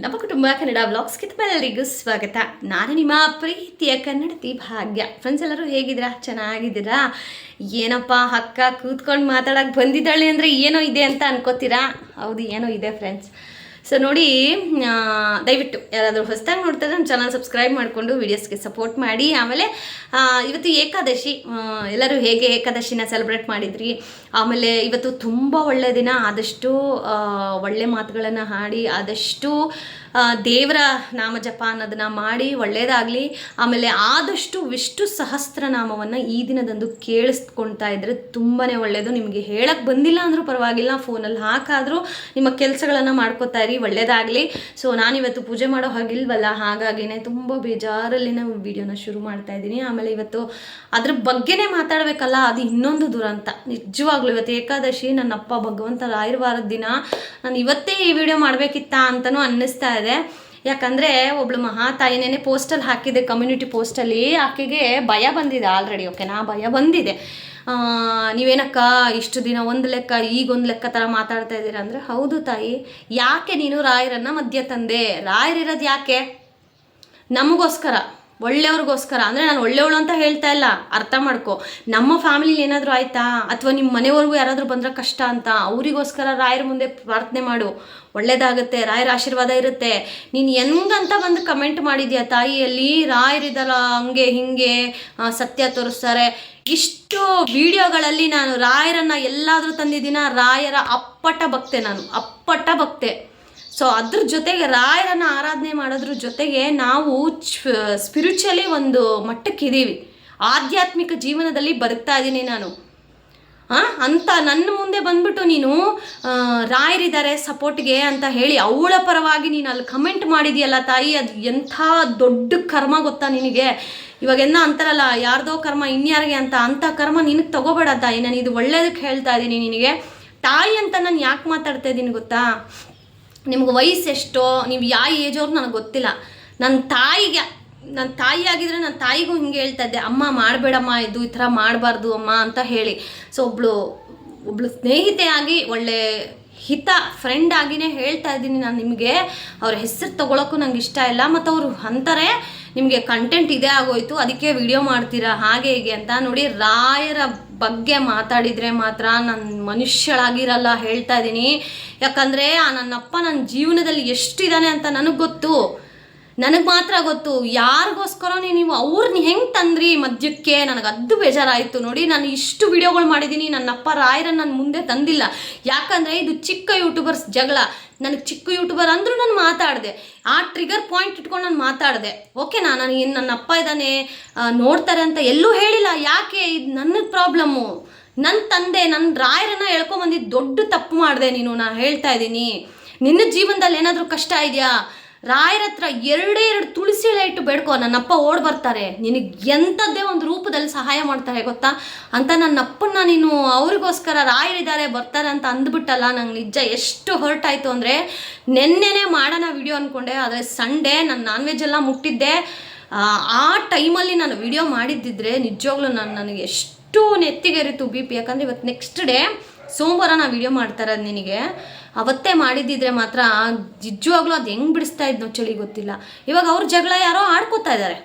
ನಮ್ಮ ಕುಟುಂಬ ಕನ್ನಡ ಬ್ಲಾಗ್ಸ್ಗೆ ತಮ್ಮೆಲ್ಲರಿಗೂ ಸ್ವಾಗತ. ನಾನು ನಿಮ್ಮ ಪ್ರೀತಿಯ ಕನ್ನಡತಿ ಭಾಗ್ಯ. ಫ್ರೆಂಡ್ಸ್ ಎಲ್ಲರೂ ಹೇಗಿದ್ದೀರಾ? ಚೆನ್ನಾಗಿದ್ದೀರಾ? ಏನಪ್ಪ ಅಕ್ಕ ಕೂತ್ಕೊಂಡು ಮಾತಾಡೋಕೆ ಬಂದಿದ್ದಾಳೆ ಅಂದರೆ ಏನೋ ಇದೆ ಅಂತ ಅನ್ಕೋತೀರಾ? ಹೌದು, ಏನೋ ಇದೆ ಫ್ರೆಂಡ್ಸ್ ಸೊ ನೋಡಿ ದಯವಿಟ್ಟು ಯಾರಾದರೂ ಹೊಸದಾಗಿ ನೋಡ್ತಾರೆ ನಮ್ಮ ಚಾನಲ್ ಸಬ್ಸ್ಕ್ರೈಬ್ ಮಾಡಿಕೊಂಡು ವೀಡಿಯೋಸ್ಗೆ ಸಪೋರ್ಟ್ ಮಾಡಿ. ಆಮೇಲೆ ಇವತ್ತು ಏಕಾದಶಿ ಎಲ್ಲರೂ ಹೇಗೆ ಏಕಾದಶಿನ ಸೆಲೆಬ್ರೇಟ್ ಮಾಡಿದ್ರಿ? ಆಮೇಲೆ ಇವತ್ತು ತುಂಬ ಒಳ್ಳೆಯ ದಿನ. ಆದಷ್ಟು ಒಳ್ಳೆ ಮಾತುಗಳನ್ನು ಹಾಡಿ, ಆದಷ್ಟು ದೇವರ ನಾಮ ಜಪ ಅನ್ನೋದನ್ನ ಮಾಡಿ ಒಳ್ಳೆಯದಾಗಲಿ ಆಮೇಲೆ ಆದಷ್ಟು ವಿಷ್ಣು ಸಹಸ್ರನಾಮವನ್ನು ಈ ದಿನದಂದು ಕೇಳಿಸ್ಕೊಳ್ತಾ ಇದ್ರೆ ತುಂಬಾ ಒಳ್ಳೆಯದು ನಿಮಗೆ ಹೇಳಕ್ಕೆ ಬಂದಿಲ್ಲ ಅಂದರೂ ಪರವಾಗಿಲ್ಲ, ಫೋನಲ್ಲಿ ಹಾಕಾದರೂ ನಿಮ್ಮ ಕೆಲಸಗಳನ್ನು ಮಾಡ್ಕೋತಾ ಇರಿ, ಒಳ್ಳೇದಾಗಲಿ. ಸೊ ನಾನಿವತ್ತು ಪೂಜೆ ಮಾಡೋ ಹಾಗಿಲ್ವಲ್ಲ, ಹಾಗಾಗಿನೇ ತುಂಬ ಬೇಜಾರಲ್ಲಿ ನಾವು ವಿಡಿಯೋನ ಶುರು ಮಾಡ್ತಾ ಇದ್ದೀನಿ. ಆಮೇಲೆ ಇವತ್ತು ಅದ್ರ ಬಗ್ಗೆನೇ ಮಾತಾಡಬೇಕಲ್ಲ, ಅದು ಇನ್ನೊಂದು ದುರಂತ. ನಿಜವಾಗ್ಲೂ ಇವತ್ತು ಏಕಾದಶಿ ನನ್ನ ಅಪ್ಪ ಭಗವಂತ ಆಯುರ್ವಾರದ ದಿನ. ನಾನು ಇವತ್ತೇ ಈ ವಿಡಿಯೋ ಮಾಡಬೇಕಿತ್ತಾ ಅಂತಲೂ ಅನ್ನಿಸ್ತಾ ಇದೆ. ಯಾಕಂದರೆ ಒಬ್ಳು ಮಹಾತಾಯಿನೇ ಪೋಸ್ಟಲ್ಲಿ ಹಾಕಿದೆ ಕಮ್ಯುನಿಟಿ ಪೋಸ್ಟಲ್ಲಿ ಆಕೆಗೆ ಭಯ ಬಂದಿದೆ ಆಲ್ರೆಡಿ ಓಕೆನಾ ಭಯ ಬಂದಿದೆ. ನೀವೇನಕ್ಕ ಇಷ್ಟು ದಿನ ಒಂದು ಲೆಕ್ಕ ಈಗೊಂದು ಲೆಕ್ಕ ಥರ ಮಾತಾಡ್ತಾ ಇದ್ದೀರ ಅಂದರೆ, ಹೌದು ತಾಯಿ. ಯಾಕೆ ನೀನು ರಾಯರನ್ನ ಮಧ್ಯ ತಂದೆ? ರಾಯರಿರೋದು ಯಾಕೆ? ನಮಗೋಸ್ಕರ. ಒಳ್ಳೆಯವ್ರಿಗೋಸ್ಕರ, ಅಂದರೆ ನಾನು ಒಳ್ಳೆಯವಳು ಅಂತ ಹೇಳ್ತಾ ಇಲ್ಲ, ಅರ್ಥ ಮಾಡ್ಕೊ. ನಮ್ಮ ಫ್ಯಾಮಿಲಿಲಿ ಏನಾದರೂ ಆಯ್ತಾ? ಅಥವಾ ನಿಮ್ಮ ಮನೆವರೆಗೂ ಯಾರಾದರೂ ಬಂದರೆ ಕಷ್ಟ ಅಂತ? ಅವರಿಗೋಸ್ಕರ ರಾಯರ ಮುಂದೆ ಪ್ರಾರ್ಥನೆ ಮಾಡು. ಒಳ್ಳೇದಾಗುತ್ತೆ, ರಾಯರ ಆಶೀರ್ವಾದ ಇರುತ್ತೆ. ನೀನು ಹೆಂಗಂತ ಬಂದು ಕಮೆಂಟ್ ಮಾಡಿದ್ಯಾ ತಾಯಿಯಲ್ಲಿ? ರಾಯರಿದಲ್ಲ, ಹಂಗೆ, ಹಿಂಗೆ ಸತ್ಯ ತೋರಿಸ್ತಾರೆ. ಇಷ್ಟು ವಿಡಿಯೋಗಳಲ್ಲಿ ನಾನು ರಾಯರನ್ನು ಎಲ್ಲಾದರೂ ತಂದಿದ್ದೀನ? ರಾಯರ ಅಪ್ಪಟ ಭಕ್ತೆ ನಾನು, ಅಪ್ಪಟ ಭಕ್ತೆ. ಸೊ ಅದ್ರ ಜೊತೆಗೆ ರಾಯರನ್ನು ಆರಾಧನೆ ಮಾಡೋದ್ರ ಜೊತೆಗೆ ನಾವು ಸ್ಪಿರಿಚುವಲಿ ಒಂದು ಮಟ್ಟಕ್ಕಿದ್ದೀವಿ ಆಧ್ಯಾತ್ಮಿಕ ಜೀವನದಲ್ಲಿ ಬದುಕ್ತಾ ಇದ್ದೀನಿ ನಾನು. ಹಾಂ ಅಂತ ನನ್ನ ಮುಂದೆ ಬಂದ್ಬಿಟ್ಟು ನೀನು ರಾಯರಿದ್ದಾರೆ, ಸಪೋರ್ಟ್ಗೆ ಅಂತ ಹೇಳಿ ಅವಳ ಪರವಾಗಿ ನೀನು ಅಲ್ಲಿ ಕಮೆಂಟ್ ಮಾಡಿದೆಯಲ್ಲ ತಾಯಿ, ಅದು ಎಂಥ ದೊಡ್ಡ ಕರ್ಮ ಗೊತ್ತಾ ನಿನಗೆ? ಇವಾಗೆನ್ನ ಅಂತಾರಲ್ಲ, ಯಾರ್ದೋ ಕರ್ಮ ಇನ್ಯಾರಿಗೆ ಅಂತ, ಅಂಥ ಕರ್ಮ ನಿನಗೆ ತಗೋಬೇಡ ತಾಯಿ, ನಾನು ಇದು ಒಳ್ಳೇದಕ್ಕೆ ಹೇಳ್ತಾ ಇದ್ದೀನಿ ನಿನಗೆ. ತಾಯಿ ಅಂತ ನಾನು ಯಾಕೆ ಮಾತಾಡ್ತಾ ಇದ್ದೀನಿ ಗೊತ್ತಾ? ನಿಮ್ಗೆ ವಯಸ್ಸು ಎಷ್ಟೋ, ನೀವು ಯಾವ ಏಜ್ ಅವ್ರು ನನಗೆ ಗೊತ್ತಿಲ್ಲ. ನನ್ನ ತಾಯಿಗೆ ನನ್ನ ತಾಯಿ ಆಗಿದ್ರೆ ನನ್ನ ತಾಯಿಗೂ ಹಿಂಗೆ ಹೇಳ್ತಾ ಇದ್ದೆ, ಅಮ್ಮ, ಮಾಡಬೇಡಮ್ಮ, ಇದು ಈ ಥರ ಮಾಡಬಾರ್ದು, ಅಮ್ಮ, ಅಂತ ಹೇಳಿ. ಸೊ ಒಬ್ಳು ಒಬ್ಳು ಸ್ನೇಹಿತೆಯಾಗಿ, ಒಳ್ಳೆ ಹಿತ ಫ್ರೆಂಡ್ ಆಗಿನೇ ಹೇಳ್ತಾ ಇದ್ದೀನಿ ನಾನು ನಿಮಗೆ. ಅವ್ರ ಹೆಸರು ತಗೊಳಕ್ಕೂ ನಂಗೆ ಇಷ್ಟ ಇಲ್ಲ ಮತ್ತು ಅವರು ಅಂತಾರೆ. ನಿಮಗೆ ಕಂಟೆಂಟ್ ಇದೇ ಆಗೋಯ್ತು, ಅದಕ್ಕೆ ವಿಡಿಯೋ ಮಾಡ್ತೀರಾ, ಹಾಗೆ ಹೀಗೆ ಅಂತ ನೋಡಿ ರಾಯರ ಬಗ್ಗೆ ಮಾತಾಡಿದರೆ ಮಾತ್ರ ನಾನು ಮನುಷ್ಯಳಾಗಿರಲ್ಲ ಹೇಳ್ತಾ ಇದ್ದೀನಿ. ಯಾಕಂದರೆ ಆ ನನ್ನಪ್ಪ ನನ್ನ ಜೀವನದಲ್ಲಿ ಎಷ್ಟಿದ್ದಾನೆ ಅಂತ ನನಗೆ ಗೊತ್ತು. ನನಗೆ ಮಾತ್ರ ಗೊತ್ತು. ಯಾರಿಗೋಸ್ಕರ ನೀವು ಅವ್ರನ್ನ ಹೆಂಗೆ ತಂದ್ರಿ ಮದ್ಯಕ್ಕೆ ನನಗೆ ಅದು ಬೇಜಾರಾಯಿತು. ನೋಡಿ, ನಾನು ಇಷ್ಟು ವಿಡಿಯೋಗಳು ಮಾಡಿದ್ದೀನಿ ನನ್ನಪ್ಪ ರಾಯರನ್ನು ನನ್ನ ಮುಂದೆ ತಂದಿಲ್ಲ. ಯಾಕಂದರೆ ಇದು ಚಿಕ್ಕ ಯೂಟ್ಯೂಬರ್ಸ್ ಜಗಳ. ನನಗೆ ಚಿಕ್ಕ ಯೂಟ್ಯೂಬರ್ ಅಂದರೂ ನಾನು ಮಾತಾಡಿದೆ. ಆ ಟ್ರಿಗರ್ ಪಾಯಿಂಟ್ ಇಟ್ಕೊಂಡು ನಾನು ಮಾತಾಡಿದೆ. ಓಕೆನಾ ನಾನು ಏನು ನನ್ನ ಅಪ್ಪ ಇದ್ದಾನೆ ನೋಡ್ತಾರೆ ಅಂತ ಎಲ್ಲೂ ಹೇಳಿಲ್ಲ. ಯಾಕೆ? ಇದು ನನ್ನ ಪ್ರಾಬ್ಲಮ್ಮು ನನ್ನ ತಂದೆ ನನ್ನ ರಾಯರನ್ನು ಹೇಳ್ಕೊಂಬಂದಿದ್ದು ದೊಡ್ಡ ತಪ್ಪು ಮಾಡಿದೆ ನೀನು. ನಾನು ಹೇಳ್ತಾ ಇದ್ದೀನಿ. ನಿನ್ನ ಜೀವನದಲ್ಲಿ ಏನಾದರೂ ಕಷ್ಟ ಇದೆಯಾ? ರಾಯರ ಹತ್ರ ಎರಡೇ ಎರಡು ತುಳಸಿ ಎಲೆ ಇಟ್ಟು ಬೇಡ್ಕೋ ನನ್ನಪ್ಪ ಓಡ್ ಬರ್ತಾರೆ. ನಿನಗೆ ಎಂಥದ್ದೇ ಒಂದು ರೂಪದಲ್ಲಿ ಸಹಾಯ ಮಾಡ್ತಾರೆ ಗೊತ್ತಾ? ಅಂತ ನನ್ನಪ್ಪನ್ನ ನೀನು ಅವ್ರಿಗೋಸ್ಕರ ರಾಯರಿದ್ದಾರೆ ಬರ್ತಾರೆ ಅಂತ ಅಂದ್ಬಿಟ್ಟಲ್ಲ ನಂಗೆ ನಿಜ ಎಷ್ಟು ಹರ್ಟ್ ಆಯಿತು ಅಂದರೆ ನೆನ್ನೆನೇ ಮಾಡೋಣ ವಿಡಿಯೋ ಅಂದ್ಕೊಂಡೆ ಆದರೆ ಸಂಡೇ ನಾನು ನಾನ್ ವೆಜ್ ಎಲ್ಲ ಮುಟ್ಟಿದ್ದೆ. ಆ, ಟೈಮಲ್ಲಿ ನಾನು ವಿಡಿಯೋ ಮಾಡಿದ್ದಿದ್ರೆ ನಿಜವಾಗ್ಲೂ ನಾನು ನನಗೆ ಎಷ್ಟು ನೆತ್ತಿಗೇರಿತು ಬಿ ಪಿ ಯಾಕಂದರೆ ಇವತ್ತು ನೆಕ್ಸ್ಟ್ ಡೇ ಸೋಮವಾರ ನಾ ವಿಡಿಯೋ ಮಾಡ್ತಾರೆ ನಿನಗೆ. ಅವತ್ತೇ ಮಾಡಿದ್ದಿದ್ರೆ ಮಾತ್ರ ನಿಜವಾಗ್ಲೂ ಅದು ಹೆಂಗೆ ಬಿಡಿಸ್ತಾ ಇದ್ನೋ ಚಳಿ ಗೊತ್ತಿಲ್ಲ. ಇವಾಗ ಅವ್ರ ಜಗಳ ಯಾರೋ ಆಡ್ಕೋತಾ ಇದ್ದಾರೆ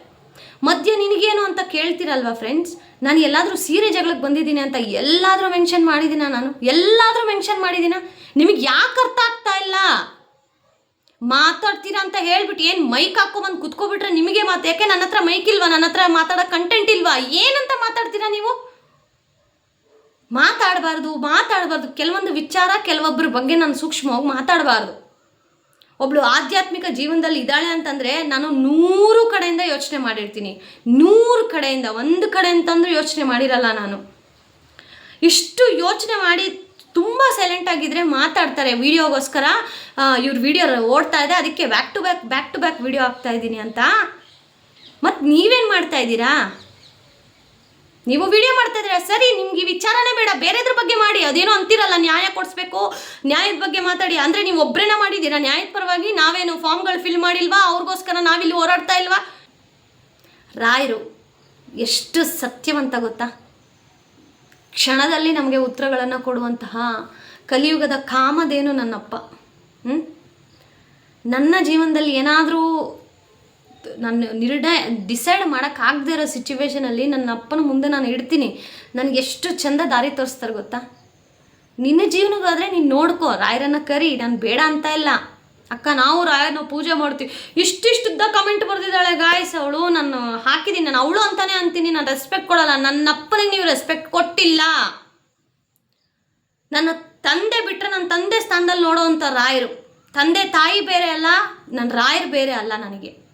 ಮಧ್ಯ ನಿನಗೇನು ಅಂತ ಕೇಳ್ತೀರಲ್ವಾ ಫ್ರೆಂಡ್ಸ್ ನಾನು ಎಲ್ಲಾದರೂ ಸೀರೆ ಜಗಳಕ್ಕೆ ಬಂದಿದ್ದೀನಿ ಅಂತ ಎಲ್ಲಾದರೂ ಮೆನ್ಷನ್ ಮಾಡಿದ್ದೀನ ನಾನು? ಎಲ್ಲಾದರೂ ಮೆನ್ಷನ್ ಮಾಡಿದ್ದೀನ? ನಿಮಗೆ ಯಾಕೆ ಅರ್ಥ ಆಗ್ತಾ ಇಲ್ಲ? ಮಾತಾಡ್ತೀರಾ ಅಂತ ಹೇಳ್ಬಿಟ್ಟು ಏನು ಮೈಕ್ ಹಾಕೊಂಬಂದು ಕುತ್ಕೊಬಿಟ್ರೆ ನಿಮಗೆ ಮಾತು ಯಾಕೆ ನನ್ನ ಹತ್ರ ಮೈಕ್ ಇಲ್ವಾ? ನನ್ನ ಹತ್ರ ಮಾತಾಡೋ ಕಂಟೆಂಟ್ ಇಲ್ವಾ? ಏನಂತ ಮಾತಾಡ್ತೀರಾ ನೀವು? ಮಾತಾಡಬಾರ್ದು ಮಾತಾಡಬಾರ್ದು. ಕೆಲವೊಂದು ವಿಚಾರ ಕೆಲವೊಬ್ಬರ ಬಗ್ಗೆ ನಾನು ಸೂಕ್ಷ್ಮವಾಗಿ ಮಾತಾಡಬಾರ್ದು. ಒಬ್ಳು ಆಧ್ಯಾತ್ಮಿಕ ಜೀವನದಲ್ಲಿ ಇದ್ದಾಳೆ ಅಂತಂದರೆ ನಾನು ನೂರು ಕಡೆಯಿಂದ ಯೋಚನೆ ಮಾಡಿರ್ತೀನಿ. ನೂರು ಕಡೆಯಿಂದ, ಒಂದು ಕಡೆ ಅಂತಂದ್ರೂ ಯೋಚನೆ ಮಾಡಿರಲ್ಲ ನಾನು. ಇಷ್ಟು ಯೋಚನೆ ಮಾಡಿ ತುಂಬ ಸೈಲೆಂಟ್ ಆಗಿದ್ರೆ ಮಾತಾಡ್ತಾರೆ. ವಿಡಿಯೋಗೋಸ್ಕರ ಇವ್ರ ವಿಡಿಯೋ ಓಡ್ತಾ ಇದೆ, ಅದಕ್ಕೆ back to back back to back video ಹಾಕ್ತಾ ಇದ್ದೀನಿ ಅಂತ. ಮತ್ತು ನೀವೇನು ಮಾಡ್ತಾ ಇದ್ದೀರಾ? ನೀವು ವಿಡಿಯೋ ಮಾಡ್ತಾ ಇದ್ದೀರಾ? ಸರಿ, ನಿಮ್ಗೆ ವಿಚಾರನೇ ಬೇಡ. ಬೇರೆದ್ರ ಬಗ್ಗೆ ಮಾಡಿ. ಅದೇನೋ ಅಂತಿರಲ್ಲ, ನ್ಯಾಯ ಕೊಡಿಸ್ಬೇಕು. ನ್ಯಾಯದ ಬಗ್ಗೆ ಮಾತಾಡಿ. ಅಂದರೆ ನೀವು ಒಬ್ಬರೇನ ಮಾಡಿದ್ದೀರಾ? ನ್ಯಾಯದ ಪರವಾಗಿ ನಾವೇನು ಫಾರ್ಮ್ಗಳು ಫಿಲ್ ಮಾಡಿಲ್ವಾ? ಅವ್ರಿಗೋಸ್ಕರ ನಾವಿಲ್ಲಿ ಹೋರಾಡ್ತಾ ಇಲ್ವಾ? ರಾಯರು, ಎಷ್ಟು ಸತ್ಯವಂತ ಗೊತ್ತಾ? ಕ್ಷಣದಲ್ಲಿ ನಮಗೆ ಉತ್ತರಗಳನ್ನು ಕೊಡುವಂತಹ ಕಲಿಯುಗದ ಕಾಮದೇನು ನನ್ನಪ್ಪ. ಹ್ಞೂ ನನ್ನ ಜೀವನದಲ್ಲಿ ಏನಾದರೂ ನಾನು ನಿರ್ಣಯ ಡಿಸೈಡ್ ಮಾಡೋಕ್ಕಾಗದೇ ಇರೋ ಸಿಚುವೇಶನಲ್ಲಿ ನನ್ನ ಅಪ್ಪನ ಮುಂದೆ ನಾನು ಇಡ್ತೀನಿ. ನನಗೆ ಎಷ್ಟು ಚಂದ ದಾರಿ ತೋರಿಸ್ತಾರೆ ಗೊತ್ತಾ? ನಿನ್ನ ಜೀವನಗಾದರೆ ನೀನು ನೋಡ್ಕೋ, ರಾಯರನ್ನ ಕರಿ, ನಾನು ಬೇಡ ಅಂತ ಇಲ್ಲ. ಅಕ್ಕ, ನಾವು ರಾಯರನ್ನ ಪೂಜೆ ಮಾಡ್ತೀವಿ. ಇಷ್ಟಿಷ್ಟುದ್ದ ಕಮೆಂಟ್ ಬರ್ತಿದ್ದಾಳೆ ಗಾಯ್ಸ್ ಅವಳು ನಾನು ಹಾಕಿದ್ದೀನಿ ನಾನು ಅವಳು ಅಂತಾನೆ ಅಂತೀನಿ, ನಾನು ರೆಸ್ಪೆಕ್ಟ್ ಕೊಡಲ್ಲ. ನನ್ನ ಅಪ್ಪನಿಗೆ ನೀವು ರೆಸ್ಪೆಕ್ಟ್ ಕೊಟ್ಟಿಲ್ಲ. ನನ್ನ ತಂದೆ ಬಿಟ್ಟರೆ ನನ್ನ ತಂದೆ ಸ್ಥಾನದಲ್ಲಿ ನೋಡೋವಂಥ ರಾಯರು. ತಂದೆ ತಾಯಿ ಬೇರೆ ಅಲ್ಲ, ನನ್ನ ರಾಯರು ಬೇರೆ ಅಲ್ಲ ನನಗೆ.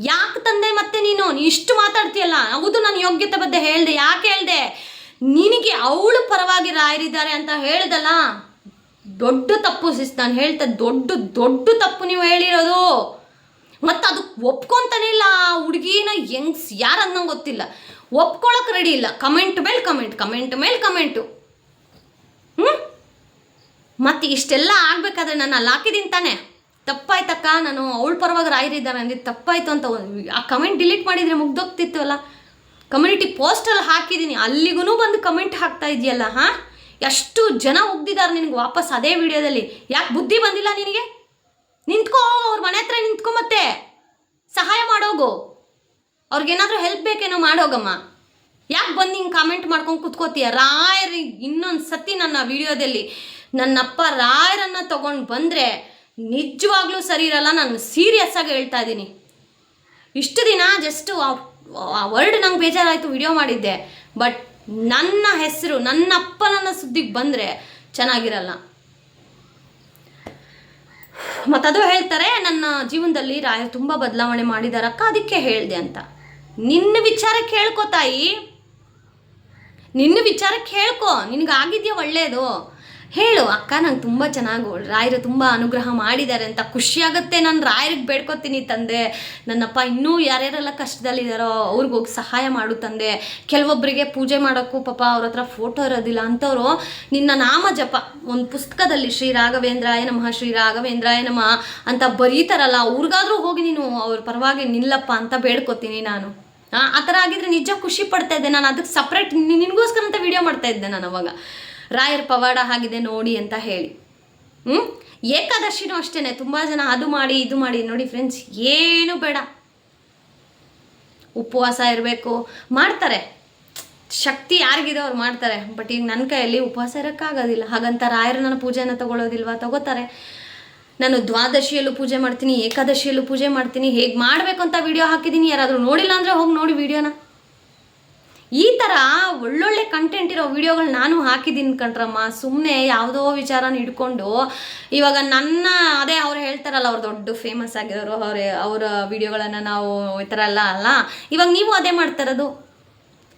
ಯಾಕೆ ತಂದೆ ಮತ್ತೆ ನೀನು? ಇಷ್ಟು ಮಾತಾಡ್ತೀಯಲ್ಲ? ಹೌದು, ನಾನು ಯೋಗ್ಯತೆ ಬಗ್ಗೆ ಹೇಳ್ದೆ. ಯಾಕೆ ಹೇಳ್ದೆ? ನಿನಗೆ ಅವಳು ಪರವಾಗಿ ರಾಯರಿದ್ದಾರೆ ಅಂತ ಹೇಳ್ದಲ್ಲ? ದೊಡ್ಡ ತಪ್ಪು ಸಿಸ್, ನಾನು ಹೇಳ್ತಾ ದೊಡ್ಡ ದೊಡ್ಡ ತಪ್ಪು ನೀವು ಹೇಳಿರೋದು. ಮತ್ತು ಅದು ಒಪ್ಕೊಂತಾನೆ ಇಲ್ಲ. ಆ ಹುಡುಗಿನ ಯಾರು ಅನ್ನೋ ಗೊತ್ತಿಲ್ಲ. ಒಪ್ಕೊಳಕ್ಕೆ ರೆಡಿ ಇಲ್ಲ. ಕಮೆಂಟ್ ಮೇಲೆ ಕಮೆಂಟ್ ಕಮೆಂಟ್ ಮೇಲೆ ಕಮೆಂಟು. ಹ್ಞೂ ಮತ್ತು ಇಷ್ಟೆಲ್ಲ ಆಗಬೇಕಾದ್ರೆ ನಾನು ಅಲ್ಲಿ ಹಾಕಿದ್ದೀನಿ ತಾನೆ. ತಪ್ಪಾಯ್ತಕ್ಕ, ನಾನು ಅವಳ ಪರವಾಗಿ ರಾಯರಿದ್ದಾರೆ ಅಂದಿದ್ದು ತಪ್ಪಾಯ್ತು ಅಂತ ಆ ಕಮೆಂಟ್ ಡಿಲೀಟ್ ಮಾಡಿದರೆ ಮುಗ್ದೋಗ್ತಿತ್ತು ಅಲ್ಲ? ಕಮ್ಯುನಿಟಿ ಪೋಸ್ಟಲ್ಲಿ ಹಾಕಿದ್ದೀನಿ. ಅಲ್ಲಿಗೂ ಬಂದು ಕಮೆಂಟ್ ಹಾಕ್ತಾ ಇದೆಯಲ್ಲ ಹಾಂ? ಎಷ್ಟು ಜನ ಉಗ್ದಿದ್ದಾರೆ ನಿನಗೆ ವಾಪಸ್ ಅದೇ ವಿಡಿಯೋದಲ್ಲಿ? ಯಾಕೆ ಬುದ್ಧಿ ಬಂದಿಲ್ಲ ನಿನಗೆ? ನಿಂತ್ಕೋ, ಅವ್ರ ಮನೆ ಹತ್ರ ನಿಂತ್ಕೊ ಮತ್ತೆ. ಸಹಾಯ ಮಾಡೋಗು. ಅವ್ರಿಗೇನಾದರೂ ಹೆಲ್ಪ್ ಬೇಕೇನೋ ಮಾಡೋಗಮ್ಮ. ಯಾಕೆ ಬಂದು ಹಿಂಗೆ ಕಾಮೆಂಟ್ ಮಾಡ್ಕೊಂಡು ಕುತ್ಕೋತೀಯ? ರಾಯರ್ ಇನ್ನೊಂದು ಸತಿ ನನ್ನ ವಿಡಿಯೋದಲ್ಲಿ ನನ್ನಪ್ಪ ರಾಯರನ್ನು ತೊಗೊಂಡು ಬಂದರೆ ನಿಜವಾಗ್ಲೂ ಸರಿ ಇರಲ್ಲ, ನಾನು ಸೀರಿಯಸ್ ಆಗಿ ಹೇಳ್ತಾ ಇದ್ದೀನಿ. ಇಷ್ಟು ದಿನ ಜಸ್ಟ್ ಆ ವರ್ಡ್ ನಂಗೆ ಬೇಜಾರಾಯಿತು ವಿಡಿಯೋ ಮಾಡಿದ್ದೆ. ಬಟ್ ನನ್ನ ಹೆಸರು, ನನ್ನ ಅಪ್ಪ, ನನ್ನ ಸುದ್ದಿಗೆ ಬಂದರೆ ಚೆನ್ನಾಗಿರಲ್ಲ. ಮತ್ತದು ಹೇಳ್ತಾರೆ, ನನ್ನ ಜೀವನದಲ್ಲಿ ರಾಯ ತುಂಬ ಬದಲಾವಣೆ ಮಾಡಿದಾರಕ್ಕ, ಅದಕ್ಕೆ ಹೇಳಿದೆ ಅಂತ. ನಿನ್ನ ವಿಚಾರ ಕೇಳ್ಕೊತಾಯಿ ನಿನ್ನ ವಿಚಾರಕ್ಕೆ ಕೇಳ್ಕೊ, ನಿನಗಾಗಿದೆಯಾ ಒಳ್ಳೆಯದು ಹೇಳು, ಅಕ್ಕ ನಂಗೆ ತುಂಬ ಚೆನ್ನಾಗಿ ರಾಯರು ತುಂಬ ಅನುಗ್ರಹ ಮಾಡಿದ್ದಾರೆ ಅಂತ ಖುಷಿಯಾಗುತ್ತೆ ನಾನು ರಾಯರಿಗೆ ಬೇಡ್ಕೊತೀನಿ ತಂದೆ. ನನ್ನಪ್ಪ ಇನ್ನೂ ಯಾರ್ಯಾರೆಲ್ಲ ಕಷ್ಟದಲ್ಲಿದ್ದಾರೋ ಅವ್ರಿಗೆ ಹೋಗಿ ಸಹಾಯ ಮಾಡು ತಂದೆ. ಕೆಲವೊಬ್ಬರಿಗೆ ಪೂಜೆ ಮಾಡೋಕ್ಕೂ ಪಾಪ ಅವ್ರ ಹತ್ರ ಫೋಟೋ ಇರೋದಿಲ್ಲ ಅಂಥವ್ರು ನಿನ್ನ ನಾಮ ಜಪ ಒಂದು ಪುಸ್ತಕದಲ್ಲಿ ಶ್ರೀ ರಾಘವೇಂದ್ರಾಯ ನಮಃ, ಶ್ರೀ ರಾಘವೇಂದ್ರಾಯ ನಮಃ ಅಂತ ಬರೀತಾರಲ್ಲ, ಅವ್ರಿಗಾದ್ರೂ ಹೋಗಿ ನೀನು ಅವ್ರ ಪರವಾಗಿ ನಿಲ್ಲಪ್ಪ ಅಂತ ಬೇಡ್ಕೊತೀನಿ ನಾನು. ಆ ಥರ ಆಗಿದ್ರೆ ನಿಜ ಖುಷಿ ಪಡ್ತಾ ಇದ್ದೆ. ನಾನು ಅದಕ್ಕೆ ಸಪ್ರೇಟ್ ನಿನಗೋಸ್ಕರ ಅಂತ ವಿಡಿಯೋ ಮಾಡ್ತಾ ಇದ್ದೆ ನಾನು ಅವಾಗ. ರಾಯರ್ ಪವಾಡ ಆಗಿದೆ ನೋಡಿ ಅಂತ ಹೇಳಿ. ಹ್ಞೂ ಏಕಾದಶಿನೂ ಅಷ್ಟೇ ತುಂಬ ಜನ ಅದು ಮಾಡಿ, ಇದು ಮಾಡಿ. ನೋಡಿ ಫ್ರೆಂಡ್ಸ್ ಏನು ಬೇಡ. ಉಪವಾಸ ಇರಬೇಕು. ಮಾಡ್ತಾರೆ. ಶಕ್ತಿ ಯಾರಿಗಿದೆ ಅವ್ರು ಮಾಡ್ತಾರೆ. ಬಟ್ ಈಗ ನನ್ನ ಕೈಯಲ್ಲಿ ಉಪವಾಸ ಇರೋಕ್ಕಾಗೋದಿಲ್ಲ. ಹಾಗಂತ ರಾಯರು ನನ್ನ ಪೂಜೆನ ತಗೊಳ್ಳೋದಿಲ್ವಾ? ತಗೋತಾರೆ. ನಾನು ದ್ವಾದಶಿಯಲ್ಲೂ ಪೂಜೆ ಮಾಡ್ತೀನಿ, ಏಕಾದಶಿಯಲ್ಲೂ ಪೂಜೆ ಮಾಡ್ತೀನಿ. ಹೇಗೆ ಮಾಡಬೇಕು ಅಂತ ವಿಡಿಯೋ ಹಾಕಿದ್ದೀನಿ. ಯಾರಾದರೂ ನೋಡಿಲ್ಲ ಅಂದರೆ ಹೋಗಿ ನೋಡಿ ವಿಡಿಯೋನ ಈ ಥರ ಒಳ್ಳೊಳ್ಳೆ ಕಂಟೆಂಟ್ ಇರೋ ವಿಡಿಯೋಗಳು ನಾನು ಹಾಕಿದ್ದೀನಿ ಕಣ್ರಮ್ಮ. ಸುಮ್ಮನೆ ಯಾವುದೋ ವಿಚಾರನ ಇಟ್ಕೊಂಡು ಇವಾಗ ನನ್ನ, ಅದೇ ಅವ್ರು ಹೇಳ್ತಾರಲ್ಲ, ಅವ್ರು ದೊಡ್ಡ ಫೇಮಸ್ ಆಗಿರೋರು, ಅವ್ರ, ಅವರ ವಿಡಿಯೋಗಳನ್ನು ನಾವು ಈ ಥರ ಎಲ್ಲ ಅಲ್ಲ. ಇವಾಗ ನೀವು ಅದೇ ಮಾಡ್ತಾರದು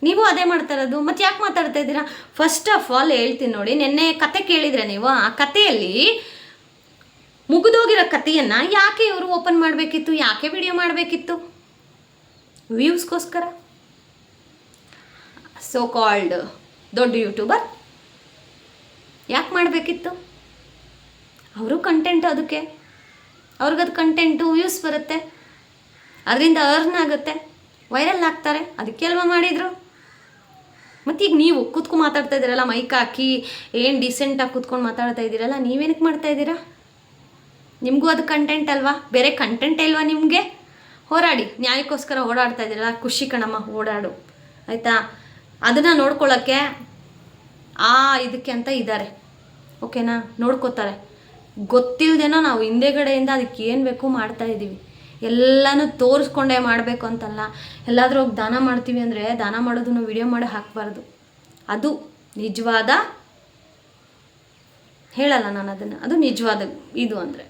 ನೀವು ಅದೇ ಮಾಡ್ತಾರದು ಮತ್ತು ಯಾಕೆ ಮಾತಾಡ್ತಾ ಇದ್ದೀರಾ? ಫಸ್ಟ್ ಆಫ್ ಆಲ್ ಹೇಳ್ತೀನಿ ನೋಡಿ, ನಿನ್ನೆ ಕತೆ ಕೇಳಿದ್ರೆ ನೀವು, ಆ ಕಥೆಯಲ್ಲಿ ಮುಗಿದೋಗಿರೋ ಕಥೆಯನ್ನು ಯಾಕೆ ಇವರು ಓಪನ್ ಮಾಡಬೇಕಿತ್ತು? ಯಾಕೆ ವಿಡಿಯೋ ಮಾಡಬೇಕಿತ್ತು? ವ್ಯೂಸ್ಗೋಸ್ಕರ ಸೋ ಕಾಲ್ಡ್ ದೊಡ್ಡ ಯೂಟ್ಯೂಬರ್ ಯಾಕೆ ಮಾಡಬೇಕಿತ್ತು? ಅವರು ಕಂಟೆಂಟ್ ಅದಕ್ಕೆ. ಅವ್ರಿಗದು ಕಂಟೆಂಟು ವ್ಯೂಸ್ ಬರುತ್ತೆ. ಅದರಿಂದ ಅರ್ನ್ ಆಗುತ್ತೆ. ವೈರಲ್ ಆಗ್ತಾರೆ. ಅದಕ್ಕೆ ಅಲ್ವಾ ಮಾಡಿದರು? ಮತ್ತು ಈಗ ನೀವು ಕೂತ್ಕೊ ಮಾತಾಡ್ತಾ ಇದ್ದೀರಲ್ಲ ಮೈಕ್ ಹಾಕಿ, ಏನು ಡಿಸೆಂಟಾಗಿ ಕೂತ್ಕೊಂಡು ಮಾತಾಡ್ತಾ ಇದ್ದೀರಲ್ಲ ನೀವೇನಕ್ಕೆ ಮಾಡ್ತಾ ಇದ್ದೀರಾ? ನಿಮಗೂ ಅದು ಕಂಟೆಂಟ್ ಅಲ್ವಾ? ಬೇರೆ ಕಂಟೆಂಟ್ ಇಲ್ವಾ ನಿಮಗೆ? ಹೋರಾಡಿ. ನ್ಯಾಯಕ್ಕೋಸ್ಕರ ಓಡಾಡ್ತಾ ಇದ್ದೀರಲ್ಲ, ಖುಷಿ ಕಣಮ್ಮ, ಓಡಾಡು. ಆಯಿತಾ? ಅದನ್ನು ನೋಡ್ಕೊಳ್ಳೋಕ್ಕೆ ಆ ಇದಕ್ಕೆ ಅಂತ ಇದ್ದಾರೆ ಓಕೆನಾ? ನೋಡ್ಕೋತಾರೆ. ಗೊತ್ತಿಲ್ಲದೇನೋ ನಾವು ಹಿಂದೆಗಡೆಯಿಂದ ಅದಕ್ಕೆ ಏನು ಬೇಕು ಮಾಡ್ತಾ ಇದ್ದೀವಿ ಎಲ್ಲನೂ ತೋರಿಸ್ಕೊಂಡೇ ಮಾಡಬೇಕು ಅಂತಲ್ಲ. ಎಲ್ಲಾದರೂ ಹೋಗಿ ದಾನ ಮಾಡ್ತೀವಿ ಅಂದರೆ ದಾನ ಮಾಡೋದನ್ನು ವಿಡಿಯೋ ಮಾಡಿ ಹಾಕಬಾರ್ದು. ಅದು ನಿಜವಾದ ಹೇಳಲ್ಲ ನಾನು ಅದನ್ನು. ಅದು ನಿಜವಾದ ಇದು ಅಂದರೆ.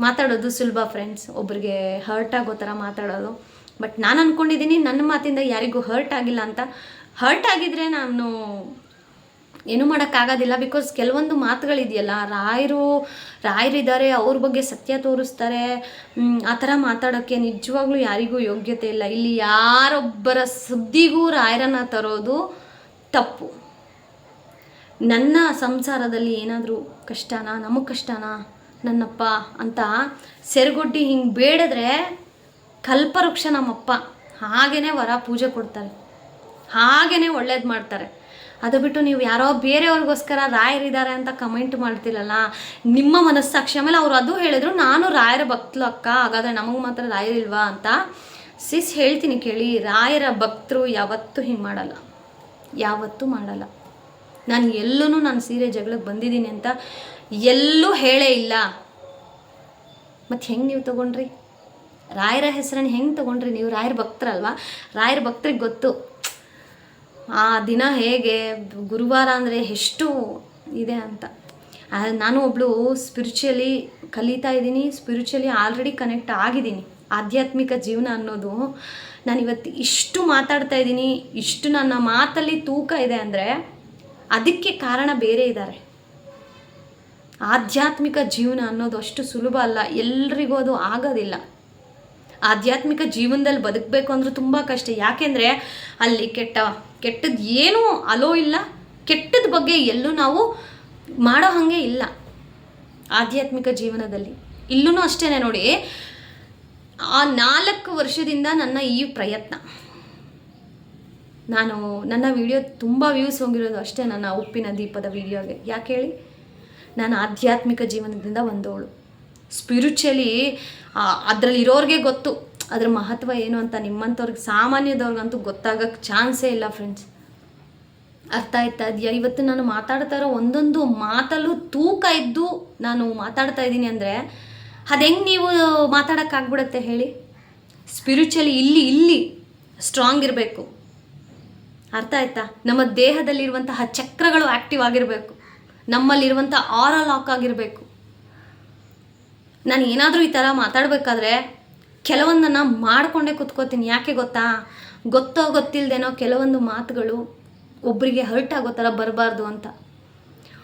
ಮಾತಾಡೋದು ಸುಲಭ ಫ್ರೆಂಡ್ಸ್ ಒಬ್ರಿಗೆ ಹರ್ಟ್ ಆಗೋ ಥರ ಮಾತಾಡೋದು. ಬಟ್ ನಾನು ಅಂದ್ಕೊಂಡಿದ್ದೀನಿ ನನ್ನ ಮಾತಿಂದ ಯಾರಿಗೂ ಹರ್ಟ್ ಆಗಿಲ್ಲ ಅಂತ. ಹರ್ಟ್ ಆಗಿದ್ರೆ ನಾನು ಏನೂ ಮಾಡೋಕ್ಕಾಗೋದಿಲ್ಲ ಬಿಕಾಸ್ ಕೆಲವೊಂದು ಮಾತುಗಳಿದೆಯಲ್ಲ, ರಾಯರು, ರಾಯರಿದ್ದಾರೆ, ಅವ್ರ ಬಗ್ಗೆ ಸತ್ಯ ತೋರಿಸ್ತಾರೆ. ಆ ಥರ ಮಾತಾಡೋಕ್ಕೆ ನಿಜವಾಗ್ಲೂ ಯಾರಿಗೂ ಯೋಗ್ಯತೆ ಇಲ್ಲ. ಇಲ್ಲಿ ಯಾರೊಬ್ಬರ ಸುದ್ದಿಗೂ ರಾಯರನ್ನು ತರೋದು ತಪ್ಪು. ನನ್ನ ಸಂಸಾರದಲ್ಲಿ ಏನಾದರೂ ಕಷ್ಟನಾ? ನಮಗೆ ಕಷ್ಟನಾ? ನನ್ನಪ್ಪ ಅಂತ ಸೆರಗೊಡ್ಡಿ ಹಿಂಗೆ ಬೇಡಿದ್ರೆ ಕಲ್ಪವೃಕ್ಷ ನಮ್ಮಪ್ಪ. ಹಾಗೇ ವರ ಪೂಜೆ ಕೊಡ್ತಾರೆ. ಹಾಗೇ ಒಳ್ಳೇದು ಮಾಡ್ತಾರೆ. ಅದು ಬಿಟ್ಟು ನೀವು ಯಾರೋ ಬೇರೆಯವ್ರಿಗೋಸ್ಕರ ರಾಯರಿದ್ದಾರೆ ಅಂತ ಕಮೆಂಟ್ ಮಾಡ್ತಿಲ್ಲಲ್ಲ ನಿಮ್ಮ ಮನಸ್ಸಾಕ್ಷಿ. ಆಮೇಲೆ ಅವ್ರು ಅದು ಹೇಳಿದ್ರು, ನಾನು ರಾಯರ ಭಕ್ತಲು ಅಕ್ಕ, ಹಾಗಾದ್ರೆ ನಮಗೆ ಮಾತ್ರ ರಾಯರಿಲ್ವಾ ಅಂತ ಸಿಸ್ ಹೇಳ್ತೀನಿ ಕೇಳಿ, ರಾಯರ ಭಕ್ತರು ಯಾವತ್ತೂ ಹಿಂಗೆ ಮಾಡಲ್ಲ. ಯಾವತ್ತೂ ಮಾಡಲ್ಲ. ನಾನು ಎಲ್ಲೂ ನಾನು ಸೀರೆ ಜಗಳಕ್ಕೆ ಬಂದಿದ್ದೀನಿ ಅಂತ ಎಲ್ಲೂ ಹೇಳೇ ಇಲ್ಲ. ಮತ್ತು ಹೆಂಗೆ ನೀವು ತೊಗೊಂಡ್ರಿ? ರಾಯರ ಹೆಸರನ್ನು ಹೆಂಗೆ ತೊಗೊಂಡ್ರಿ ನೀವು? ರಾಯರ ಭಕ್ತರಲ್ವಾ? ರಾಯರ ಭಕ್ತರಿಗೆ ಗೊತ್ತು. ಆ ದಿನ ಹೇಗೆ, ಗುರುವಾರ ಅಂದರೆ ಎಷ್ಟು ಇದೆ ಅಂತ. ನಾನು ಒಬ್ಬಳು ಸ್ಪಿರಿಚುವಲಿ ಕಲಿತಾ ಇದ್ದೀನಿ ಸ್ಪಿರಿಚುವಲಿ ಆಲ್ರೆಡಿ ಕನೆಕ್ಟ್ ಆಗಿದ್ದೀನಿ. ಆಧ್ಯಾತ್ಮಿಕ ಜೀವನ ಅನ್ನೋದು ನಾನು ಇವತ್ತು ಇಷ್ಟು ಮಾತಾಡ್ತಾ ಇದ್ದೀನಿ, ಇಷ್ಟು ನನ್ನ ಮಾತಲ್ಲಿ ತೂಕ ಇದೆ ಅಂದರೆ ಅದಕ್ಕೆ ಕಾರಣ ಬೇರೆ ಇದ್ದಾರೆ ಆಧ್ಯಾತ್ಮಿಕ ಜೀವನ ಅನ್ನೋದು ಅಷ್ಟು ಸುಲಭ ಅಲ್ಲ, ಎಲ್ರಿಗೂ ಅದು ಆಗೋದಿಲ್ಲ. ಆಧ್ಯಾತ್ಮಿಕ ಜೀವನದಲ್ಲಿ ಬದುಕಬೇಕು ಅಂದ್ರೆ ತುಂಬ ಕಷ್ಟ. ಯಾಕೆಂದರೆ ಅಲ್ಲಿ ಕೆಟ್ಟ ಕೆಟ್ಟದ್ದು ಏನೂ ಅಲೋ ಇಲ್ಲ. ಕೆಟ್ಟದ ಬಗ್ಗೆ ಎಲ್ಲೂ ನಾವು ಮಾಡೋ ಹಾಗೆ ಇಲ್ಲ. ಆಧ್ಯಾತ್ಮಿಕ ಜೀವನದಲ್ಲಿ. ಇಲ್ಲೂ ಅಷ್ಟೇ ನೋಡಿ, ಆ ನಾಲ್ಕು ವರ್ಷದಿಂದ ನನ್ನ ಈ ಪ್ರಯತ್ನ. ನಾನು, ನನ್ನ ವಿಡಿಯೋ ತುಂಬ ವ್ಯೂಸ್ ಹೋಗಿರೋದು ಅಷ್ಟೇ ನನ್ನ ಉಪ್ಪಿನ ದೀಪದ ವಿಡಿಯೋಗೆ. ಯಾಕೆ ಹೇಳಿ? ನಾನು ಆಧ್ಯಾತ್ಮಿಕ ಜೀವನದಿಂದ ಬಂದವಳು ಸ್ಪಿರಿಚುವಲಿ ಅದರಲ್ಲಿ ಇರೋರಿಗೆ ಗೊತ್ತು. ಅದ್ರ ಮಹತ್ವ ಏನು ಅಂತ ನಿಮ್ಮಂಥವ್ರಿಗೆ, ಸಾಮಾನ್ಯದವ್ರಿಗಂತೂ ಗೊತ್ತಾಗಕ್ಕೆ ಚಾನ್ಸೇ ಇಲ್ಲ ಫ್ರೆಂಡ್ಸ್ ಅರ್ಥ ಆಯ್ತಾ ಇದೆಯಾ? ಇವತ್ತು ನಾನು ಮಾತಾಡ್ತಾ ಇರೋ ಒಂದೊಂದು ಮಾತಲ್ಲೂ ತೂಕ ಇದ್ದು ನಾನು ಮಾತಾಡ್ತಾ ಇದ್ದೀನಿ ಅಂದರೆ ಅದು ಹೆಂಗೆ ನೀವು ಮಾತಾಡೋಕ್ಕಾಗ್ಬಿಡತ್ತೆ ಹೇಳಿ? ಸ್ಪಿರಿಚುವಲಿ ಇಲ್ಲಿ ಇಲ್ಲಿ ಸ್ಟ್ರಾಂಗ್ ಇರಬೇಕು. ಅರ್ಥ ಆಯ್ತಾ? ನಮ್ಮ ದೇಹದಲ್ಲಿರುವಂತಹ ಚಕ್ರಗಳು ಆ್ಯಕ್ಟಿವ್ ಆಗಿರಬೇಕು. ನಮ್ಮಲ್ಲಿರುವಂಥ ಆರ ಲಾಕ್ ಆಗಿರಬೇಕು. ನಾನು ಏನಾದರೂ ಈ ಥರ ಮಾತಾಡಬೇಕಾದ್ರೆ ಕೆಲವೊಂದನ್ನು ಮಾಡಿಕೊಂಡೇ ಕುತ್ಕೋತೀನಿ. ಯಾಕೆ ಗೊತ್ತಾ? ಗೊತ್ತೋ ಗೊತ್ತಿಲ್ಲದೇನೋ ಕೆಲವೊಂದು ಮಾತುಗಳು ಒಬ್ಬರಿಗೆ ಹರ್ಟ್ ಆಗೋ ಥರ ಬರಬಾರ್ದು ಅಂತ.